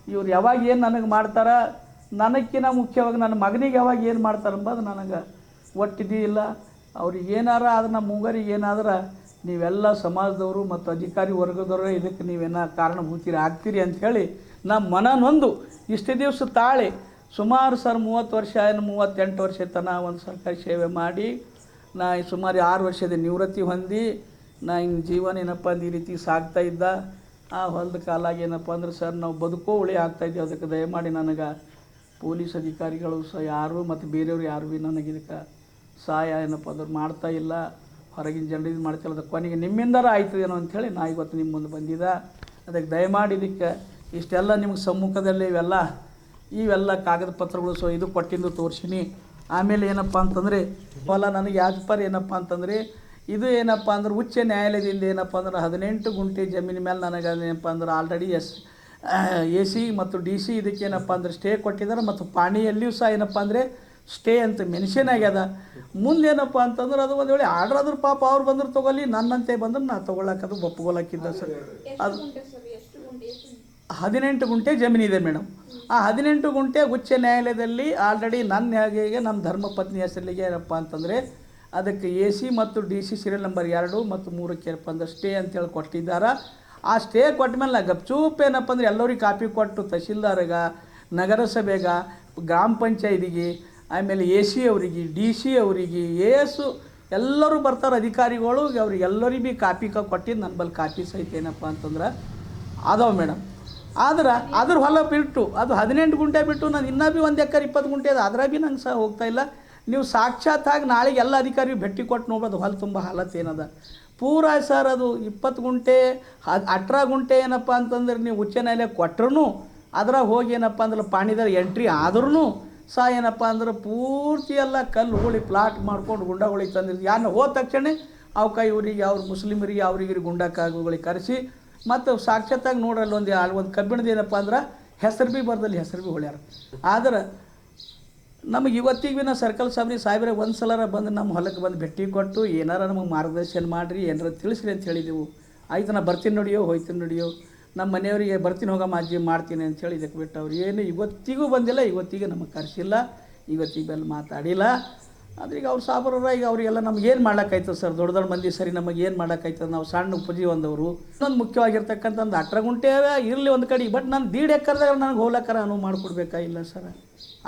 ಇವ್ರು ಯಾವಾಗ ಏನು ನನಗೆ ಮಾಡ್ತಾರ ನನಕ್ಕಿಂತ ಮುಖ್ಯವಾಗಿ ನನ್ನ ಮಗನಿಗೆ ಯಾವಾಗ ಏನು ಮಾಡ್ತಾರೆ ಅಂಬೋದು ನನಗೆ ಒಟ್ಟಿದ್ದು ಇಲ್ಲ. ಅವ್ರಿಗೆ ಏನಾರ ಆದ್ರೆ, ನಮ್ಮ ಮೂಗರಿಗೆ ಏನಾದ್ರೆ ನೀವೆಲ್ಲ ಸಮಾಜದವರು ಮತ್ತು ಅಧಿಕಾರಿ ವರ್ಗದವರು ಇದಕ್ಕೆ ನೀವೇನ ಕಾರಣಭೂತಿರಿ ಆಗ್ತೀರಿ ಅಂಥೇಳಿ ನಾ ಮನ ನೊಂದು. ಇಷ್ಟು ದಿವಸ ತಾಳೆ. ಸುಮಾರು ಸರ್ ಮೂವತ್ತು ವರ್ಷ ಏನು ಮೂವತ್ತೆಂಟು ವರ್ಷ ತನಕ ಒಂದು ಸರ್ಕಾರಿ ಸೇವೆ ಮಾಡಿ. ನಾ ಸುಮಾರು ಆರು ವರ್ಷದ ನಿವೃತ್ತಿ ಹೊಂದಿ, ನಾ ಹಿಂಗೆ ಜೀವನ ಏನಪ್ಪ ಅಂದ್ರೆ ಈ ರೀತಿ ಸಾಗ್ತಾ ಇದ್ದ. ಆ ಹೊಲದ ಕಾಲಾಗಿ ಏನಪ್ಪ ಅಂದ್ರೆ ಸರ್ ನಾವು ಬದುಕೋ ಉಳಿ ಆಗ್ತಾಯಿದ್ದೀವಿ ಅದಕ್ಕೆ ದಯಮಾಡಿ ನನಗೆ ಪೊಲೀಸ್ ಅಧಿಕಾರಿಗಳು ಸಹ ಯಾರು ಮತ್ತು ಬೇರೆಯವರು ಯಾರು ಭೀ ನನಗೆ ಇದಕ್ಕೆ ಸಹಾಯ ಏನಪ್ಪ ಅಂದ್ರೆ ಮಾಡ್ತಾ ಇಲ್ಲ. ಹೊರಗಿನ ಜನರಿಗೆ ಮಾಡ್ತಿಲ್ಲ. ಅದಕ್ಕೆ ಕೊನೆಗೆ ನಿಮ್ಮಿಂದಾರ ಆಯ್ತದೇನೋ ಅಂಥೇಳಿ ನಾ ಇವತ್ತು ನಿಮ್ಮ ಮುಂದೆ ಬಂದಿದ್ದ ಅದಕ್ಕೆ ದಯಮಾಡಿ ಇದಕ್ಕೆ ಇಷ್ಟೆಲ್ಲ ನಿಮ್ಗೆ ಸಮ್ಮುಖದಲ್ಲಿ ಇವೆಲ್ಲ ಇವೆಲ್ಲ ಕಾಗದ ಪತ್ರಗಳು ಸೊ ಇದು ಕೊಟ್ಟಿದ್ದು ತೋರಿಸಿನಿ. ಆಮೇಲೆ ಏನಪ್ಪ ಅಂತಂದರೆ ಹೊಲ ನನಗೆ ಯಾಜಪರ್ ಏನಪ್ಪ ಅಂತಂದರೆ ಇದು ಏನಪ್ಪ ಅಂದ್ರೆ ಉಚ್ಚ ನ್ಯಾಯಾಲಯದಿಂದ ಏನಪ್ಪ ಅಂದ್ರೆ ಹದಿನೆಂಟು ಗುಂಟೆ ಜಮೀನ್ ಮೇಲೆ ನನಗೆ ಏನಪ್ಪ ಅಂದ್ರೆ ಆಲ್ರೆಡಿ ಎಸ್ ಎ ಸಿ ಮತ್ತು ಡಿ ಸಿ ಇದಕ್ಕೆ ಏನಪ್ಪ ಅಂದ್ರೆ ಸ್ಟೇ ಕೊಟ್ಟಿದ್ದಾರೆ ಮತ್ತು ಪಾಣಿಯಲ್ಲಿಯೂ ಸಹ ಏನಪ್ಪ ಅಂದರೆ ಸ್ಟೇ ಅಂತ ಮೆನ್ಷನ್ ಆಗ್ಯದ. ಮುಂದೆ ಏನಪ್ಪ ಅಂತಂದ್ರೆ ಅದು ಒಂದು ವೇಳೆ ಆರ್ಡ್ರ್ ಆದ್ರೂ ಪಾಪ ಅವ್ರು ಬಂದ್ರೆ ತೊಗೊಳ್ಳಿ ನನ್ನಂತೆ ಬಂದ್ರೆ ನಾ ತೊಗೊಳಕ್ಕದು ಒಪ್ಕೊಳಕ್ಕಿದ್ದ ಸರ್. ಅದು ಹದಿನೆಂಟು ಗುಂಟೆ ಜಮೀನಿದೆ ಮೇಡಮ್. ಆ ಹದಿನೆಂಟು ಗುಂಟೆ ಉಚ್ಚ ನ್ಯಾಯಾಲಯದಲ್ಲಿ ಆಲ್ರೆಡಿ ನನ್ನ ಹೇಗೆ ನಮ್ಮ ಧರ್ಮಪತ್ನಿ ಹೆಸರಿಗೆ ಏನಪ್ಪ ಅಂತಂದರೆ ಅದಕ್ಕೆ ಎ ಸಿ ಮತ್ತು ಡಿ ಸಿ ಸೀರಿಯಲ್ ನಂಬರ್ ಎರಡು ಮತ್ತು ಮೂರಕ್ಕೆ ಏನಪ್ಪ ಅಂದ್ರೆ ಸ್ಟೇ ಅಂತೇಳಿ ಕೊಟ್ಟಿದ್ದಾರೆ. ಆ ಸ್ಟೇ ಕೊಟ್ಟ ಮೇಲೆ ಗಪ್ಚೂಪ್ ಏನಪ್ಪ ಅಂದ್ರೆ ಎಲ್ಲರಿಗೆ ಕಾಪಿ ಕೊಟ್ಟು ತಹಶೀಲ್ದಾರ್ಗ, ನಗರಸಭೆಗ, ಗ್ರಾಮ ಪಂಚಾಯತಿಗೆ, ಆಮೇಲೆ ಎ ಸಿ ಅವರಿಗೆ, ಡಿ ಸಿ ಅವರಿಗೆ, ಎ ಎಸ್ಸು ಎಲ್ಲರೂ ಬರ್ತಾರೆ ಅಧಿಕಾರಿಗಳು. ಅವ್ರಿಗೆಲ್ಲರಿಗೆ ಭೀ ಕಾಪಿ ಕೊಟ್ಟಿದ್ದು ನನ್ನ ಬಲ್ಲಿ ಕಾಪಿ ಸಹಿತ ಏನಪ್ಪ ಅಂತಂದ್ರೆ ಅದಾವೆ ಮೇಡಮ್. ಆದ್ರೆ ಅದ್ರ ಹೊಲ ಬಿಟ್ಟು, ಅದು ಹದಿನೆಂಟು ಗುಂಟೆ ಬಿಟ್ಟು ನಾನು ಇನ್ನೂ ಭೀ ಒಂದು ಎಕರೆ ಇಪ್ಪತ್ತು ಗುಂಟೆ ಅದು ಅದ್ರ ಭೀ ನಂಗೆ ಸಹ ಹೋಗ್ತಾ ಇಲ್ಲ. ನೀವು ಸಾಕ್ಷಾತ್ ಆಗಿ ನಾಳೆಗೆ ಎಲ್ಲ ಅಧಿಕಾರಿ ಭೇಟಿ ಕೊಟ್ಟು ನೋಡೋದು ಹೊಲ ತುಂಬ ಹಾಲತ್ ಏನದ. ಪೂರ ಸರ್ ಅದು ಇಪ್ಪತ್ತು ಗುಂಟೆ ಅಟ್ರ ಗುಂಟೆ ಏನಪ್ಪ ಅಂತಂದ್ರೆ ನೀವು ಉಚ್ಚ ನ್ಯಾಯಾಲಯ ಕೊಟ್ರೂ ಅದ್ರಾಗ ಹೋಗಿ ಏನಪ್ಪ ಅಂದ್ರೆ ಪಾಣಿದಾರ ಎಂಟ್ರಿ ಆದ್ರೂ ಸಹ ಏನಪ್ಪ ಅಂದ್ರೆ ಪೂರ್ತಿ ಎಲ್ಲ ಕಲ್ಲು ಹೋಳಿ ಪ್ಲಾಟ್ ಮಾಡ್ಕೊಂಡು ಗುಂಡಗಳಿಗೆ ತಂದಿರ್ತೀವಿ ಯಾರನ್ನ ಹೋದ ತಕ್ಷಣ ಅವಕ್ಕ ಇವರಿಗೆ ಅವ್ರ ಮುಸ್ಲಿಮರಿಗೆ ಅವ್ರಿಗೆ ಗುಂಡಕ್ಕಾಗುಗಳಿಗೆ ಕರೆಸಿ ಮತ್ತು ಸಾಕ್ಷಾತ್ತಾಗಿ ನೋಡ್ರಲ್ಲಿ ಒಂದು ಒಂದು ಕಬ್ಬಿಣದ ಏನಪ್ಪ ಅಂದ್ರೆ ಹೆಸರು ಭೀ ಬರ್ದಲ್ಲಿ ಹೆಸರು ಭೀ ಹೊಳ್ಯಾರ ಆದ್ರೆ ನಮಗೆ ಇವತ್ತಿಗೆ ಭೀ ನಾ ಸರ್ಕಲ್ ಸಾಬ್ರಿ ಸಾಹೇಬ್ರೆ ಒಂದು ಸಲರ ಬಂದು ನಮ್ಮ ಹೊಲಕ್ಕೆ ಬಂದು ಭೇಟಿ ಕೊಟ್ಟು ಏನಾರ ನಮಗೆ ಮಾರ್ಗದರ್ಶನ ಮಾಡಿರಿ, ಏನಾರ ತಿಳಿಸ್ರಿ ಅಂತ ಹೇಳಿದೆವು. ಆಯ್ತು ನಾ ಬರ್ತೀನಿ ನೋಡಿಯೋ, ಹೋಯ್ತೀನಿ ನೋಡಿಯೋ, ನಮ್ಮ ಮನೆಯವರಿಗೆ ಬರ್ತೀನಿ ಹೋಗಮ್ಮ ಅಜ್ಜಿ ಮಾಡ್ತೀನಿ ಅಂತ ಹೇಳಿದಕ್ಕೆ ಬಿಟ್ಟು ಅವ್ರು ಏನು ಇವತ್ತಿಗೂ ಬಂದಿಲ್ಲ, ಇವತ್ತಿಗೆ ನಮಗೆ ಕರೆಸಿಲ್ಲ, ಇವತ್ತಿಗೆ ಬೆಲ್ಲ ಮಾತಾಡಿಲ್ಲ. ಆದ್ರೆ ಈಗ ಅವ್ರು ಸಾಬರವ್ರ, ಈಗ ಅವರಿಗೆಲ್ಲ ನಮ್ಗೆ ಏನು ಮಾಡೋಕ್ಕಾಯ್ತದೆ ಸರ್? ದೊಡ್ಡ ದೊಡ್ಡ ಮಂದಿ ಸರಿ ನಮಗೆ ಏನು ಮಾಡೋಕ್ಕಾಯ್ತದೆ ನಾವು ಸಣ್ಣ ಉಪಜೀವ ಒಂದವರು. ಇನ್ನೊಂದು ಮುಖ್ಯವಾಗಿರ್ತಕ್ಕಂಥ ಒಂದು ಅಟ್ರ ಗುಂಟೆ ಇರಲಿ ಒಂದು ಕಡೆ. ಬಟ್ ನಾನು ದೀಡ್ ಎಕ್ಕರ್ದಾಗ ನನಗೆ ಹೋಗ್ಲಕ್ಕಾರ ಅನುವು ಮಾಡಿಕೊಡ್ಬೇಕಾ ಇಲ್ಲ ಸರ್?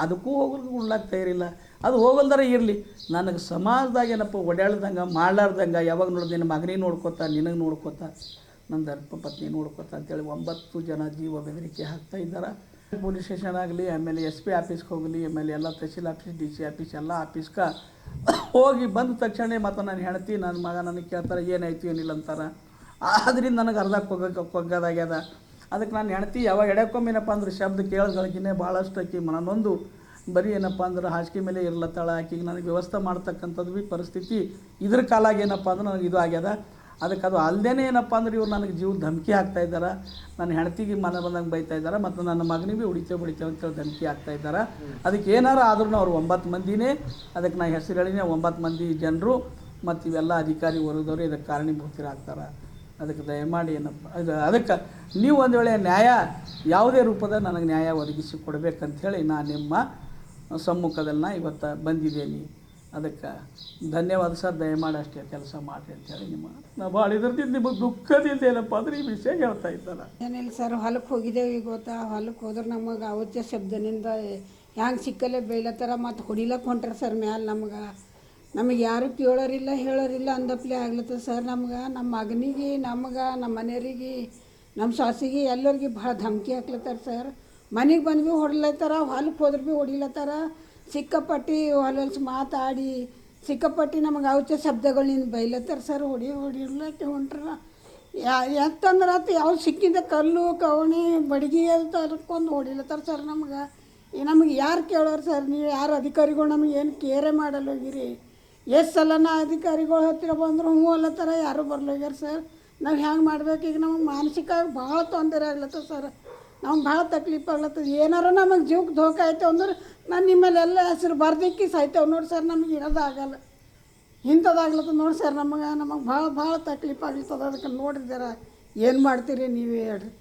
ಅದಕ್ಕೂ ಹೋಗ್ಲಿಕ್ಕೆ ಉಣ್ಲಾಕ್ ತಯಾರಿಲ್ಲ. ಅದು ಹೋಗಲ್ದಾರ ಇರಲಿ. ನನಗೆ ಸಮಾಜದಾಗ ಏನಪ್ಪ ಒಡ್ಯಾಳ್ದಂಗೆ, ಮಾಡ್ಲಾರ್ದಂಗೆ, ಯಾವಾಗ ನೋಡಿದ ನಿನ್ನ ಮಗನಿಗೆ ನೋಡ್ಕೋತ, ನಿನಗೆ ನೋಡ್ಕೋತ ನನ್ನ ಧರ್ಮ ಪತ್ನಿ ನೋಡ್ಕೋತ ಅಂತೇಳಿ ಒಂಬತ್ತು ಜನ ಜೀವ ಬೆದರಿಕೆ ಹಾಕ್ತಾ ಇದ್ದಾರೆ. ಪೊಲೀಸ್ ಸ್ಟೇಷನ್ ಆಗಲಿ, ಆಮೇಲೆ ಎಸ್ ಪಿ ಆಫೀಸ್ಗೆ ಹೋಗಲಿ, ಆಮೇಲೆ ಎಲ್ಲ tehsil office, D C office, ಎಲ್ಲ ಆಫೀಸ್ಗೆ ಹೋಗಿ ಬಂದ ತಕ್ಷಣ ಮತ್ತು ನಾನು ಹೆಂಡ್ತಿ, ನನ್ನ ಮಗ ನನಗೆ ಕೇಳ್ತಾರೆ, ಏನಾಯ್ತು, ಏನಿಲ್ಲ ಅಂತಾರೆ. ಆದ್ರಿಂದ ನನಗೆ ಅರ್ಧ ಕೊಗ್ಗ ಕೊಗ್ಗದಾಗ್ಯದ ಅದಕ್ಕೆ ನಾನು ಹೆಣ್ತಿ ಯಾವಾಗ ಎಡಕೊಂಬಿನಪ್ಪ ಅಂದ್ರೆ ಶಬ್ದ ಕೇಳಿದಾಗಿನೇ ಭಾಳಷ್ಟು ಆಕಿ ಮನನೊಂದು. ಬರೀ ಏನಪ್ಪ ಅಂದ್ರೆ ಹಾಸಿಗೆ ಮೇಲೆ ಇರ್ಲತ್ತಾಳ, ಆಕಿಗೆ ನನಗೆ ವ್ಯವಸ್ಥೆ ಮಾಡ್ತಕ್ಕಂಥದ್ದು ಭೀ ಪರಿಸ್ಥಿತಿ. ಇದ್ರ ಕಾಲಾಗ ಏನಪ್ಪ ಅಂದ್ರೆ ನನಗೆ ಇದು ಆಗ್ಯದ. ಅದಕ್ಕೆ ಅದು ಅಲ್ಲದೇ ಏನಪ್ಪ ಅಂದ್ರೆ ಇವ್ರು ನನಗೆ ಜೀವ ಧಮಕಿ ಹಾಕ್ತಾ ಇದ್ದಾರೆ? ನನ್ನ ಹೆಂಡತಿಗೆ ಮನೆ ಬಂದಂಗೆ ಬೈತಾ ಇದ್ದಾರೆ? ಮತ್ತು ನನ್ನ ಮಗನಿಗೆ ಭೀ ಹೊಡಿತೇವೆ ಅಂತ ಅಂತೇಳಿ ಧಮಕಿ ಹಾಕ್ತಾ ಇದ್ದಾರೆ? ಅದಕ್ಕೆ ಏನಾರು ಆದ್ರೂ ಅವ್ರು ಒಂಬತ್ತು ಮಂದಿನೇ, ಅದಕ್ಕೆ ನಾ ಹೆಸರು ಹೇಳಿನೇ, ಒಂಬತ್ತು ಮಂದಿ ಜನರು ಮತ್ತು ಇವೆಲ್ಲ ಅಧಿಕಾರಿ ವರ್ಗದವರು ಇದಕ್ಕೆ ಕಾರಣೀಭೂತರಾಗ್ತಾರೆ? ಅದಕ್ಕೆ ದಯಮಾಡಿ ಏನಪ್ಪ ಇದು ಅದಕ್ಕೆ ನೀವು ಒಂದು ವೇಳೆ ನ್ಯಾಯ, ಯಾವುದೇ ರೂಪದ ನನಗೆ ನ್ಯಾಯ ಒದಗಿಸಿ ಕೊಡಬೇಕಂಥೇಳಿ ನಾನು ನಿಮ್ಮ ಸಮ್ಮುಖದಲ್ಲಿ ನಾ ಇವತ್ತು ಬಂದಿದ್ದೇನೆ. ಅದಕ್ಕೆ ಧನ್ಯವಾದ ಸರ್, ದಯಮಾಡಿ ಅಷ್ಟೇ ಕೆಲಸ ಮಾಡಿರಿ ಅಂತೇಳಿ ನಿಮ್ಮ ನಾ ಭಾಳ ಇದ್ರದಿಂದ ನಿಮಗೆ ದುಃಖದಿಂದ ಏನಪ್ಪ ಅಂದ್ರೆ ಈ ವಿಷಯ ಹೇಳ್ತಾ ಇದ್ದಲ್ಲ. ಏನಿಲ್ಲ ಸರ್ ಹೊಲಕ್ಕೆ ಹೋಗಿದ್ದೇವೆ ಈಗ ಗೊತ್ತಾ ಹೊಲಕ್ಕೆ ಹೋದ್ರೆ ನಮಗೆ ಅವತ್ತೇ ಶಬ್ದನಿಂದ ಹ್ಯಾಂಗೆ ಸಿಕ್ಕಲ್ಲೇ ಬೈಲತ್ತಾರ ಮತ್ತು ಹೊಡಿಲಕ್ಕೆ ಹೊಂಟ್ರ ಸರ್ ಮ್ಯಾಲೆ ನಮ್ಗೆ. ನಮಗೆ ಯಾರು ಕೇಳೋರಿಲ್ಲ, ಹೇಳೋರಿಲ್ಲ ಅಂದಪ್ಲೆ ಆಗ್ಲತ್ತದ ಸರ್ ನಮ್ಗೆ. ನಮ್ಮ ಮಗನಿಗೆ, ನಮ್ಗೆ ನಮ್ಮ ಮನೆಯವರಿಗೆ ನಮ್ಮ ಸಾಸಿಗೆ ಎಲ್ಲರಿಗೆ ಭಾಳ ಧಮಕಿ ಹಾಕ್ಲತ್ತಾರ ಸರ್. ಮನೆಗೆ ಬಂದು ಭೀ ಹೊಡಿಲತ್ತಾರ ಹೊಲಕ್ಕೆ ಹೋದ್ರೆ ಭೀ ಹೊಡಿಲತ್ತಾರ. ಸಿಕ್ಕಾಪಟ್ಟಿ ಹೊಲಲ್ಸ್ ಮಾತಾಡಿ, ಸಿಕ್ಕಾಪಟ್ಟಿ ನಮಗೆ ಅವಚ ಶಬ್ದಗಳಿಂದ ಬೈಲತ್ತಾರ ಸರ್, ಹೊಡಿ ಹೊಡಿಲಕ್ಕೆ ಹೊಂಟ್ರ. ಯಾ ಎತ್ತಂದ್ರೆ ಆತು ಯಾವ ಸಿಕ್ಕಿದ ಕಲ್ಲು, ಕವಣಿ, ಬಡಗಿ ಅಂತ ಅದಕ್ಕೊಂದು ಹೊಡಿಲತ್ತಾರ ಸರ್ ನಮ್ಗೆ. ಈ ನಮಗೆ ಯಾರು ಕೇಳೋರು ಸರ್ ನೀವು, ಯಾರು ಅಧಿಕಾರಿಗಳು ನಮಗೆ ಏನು ಕೇರೆ ಮಾಡಲ್ಲ ಹೋಗಿರಿ? ಎಷ್ಟು ಸಲ ನಾ ಅಧಿಕಾರಿಗಳು ಹತ್ತಿರ ಬಂದರು ಹ್ಞೂ ಅಲ್ಲತ್ತಾರ, ಯಾರೂ ಬರ್ಲೋಗ್ಯಾರ ಸರ್? ನಾವು ಹೆಂಗೆ ಮಾಡ್ಬೇಕು? ಈಗ ನಮಗೆ ಮಾನಸಿಕ ಭಾಳ ತೊಂದರೆ ಆಗ್ಲತ್ತ ಸರ್. ನಮ್ಗೆ ಭಾಳ ತಕ್ಲೀಫ್ ಆಗ್ಲತ್ತದ. ಏನಾರ ನಮಗೆ ಜೀವಕ್ಕೆ ಧೋಕ ಆಯ್ತು ಅಂದ್ರೆ ನಾನು ನಿಮ್ಮಲ್ಲೆಲ್ಲ ಹೆಸರು ಬರ್ದಿಕ್ಕಿ ಸಾಯ್ತೇವೆ. ನೋಡಿ ಸರ್ ನಮಗೆ ಇರೋದಾಗಲ್ಲ ಇಂಥದ್ದಾಗ್ಲತ್ತದ ನೋಡಿ ಸರ್ ನಮಗೆ. ನಮಗೆ ಭಾಳ ಭಾಳ ತಕ್ಲೀಫ್ ಆಗ್ಲತ್ತದ. ಅದಕ್ಕೆ ನೋಡಿದ್ದೀರ ಏನು ಮಾಡ್ತೀರಿ ನೀವೇ ಹೇಳ್ರಿ.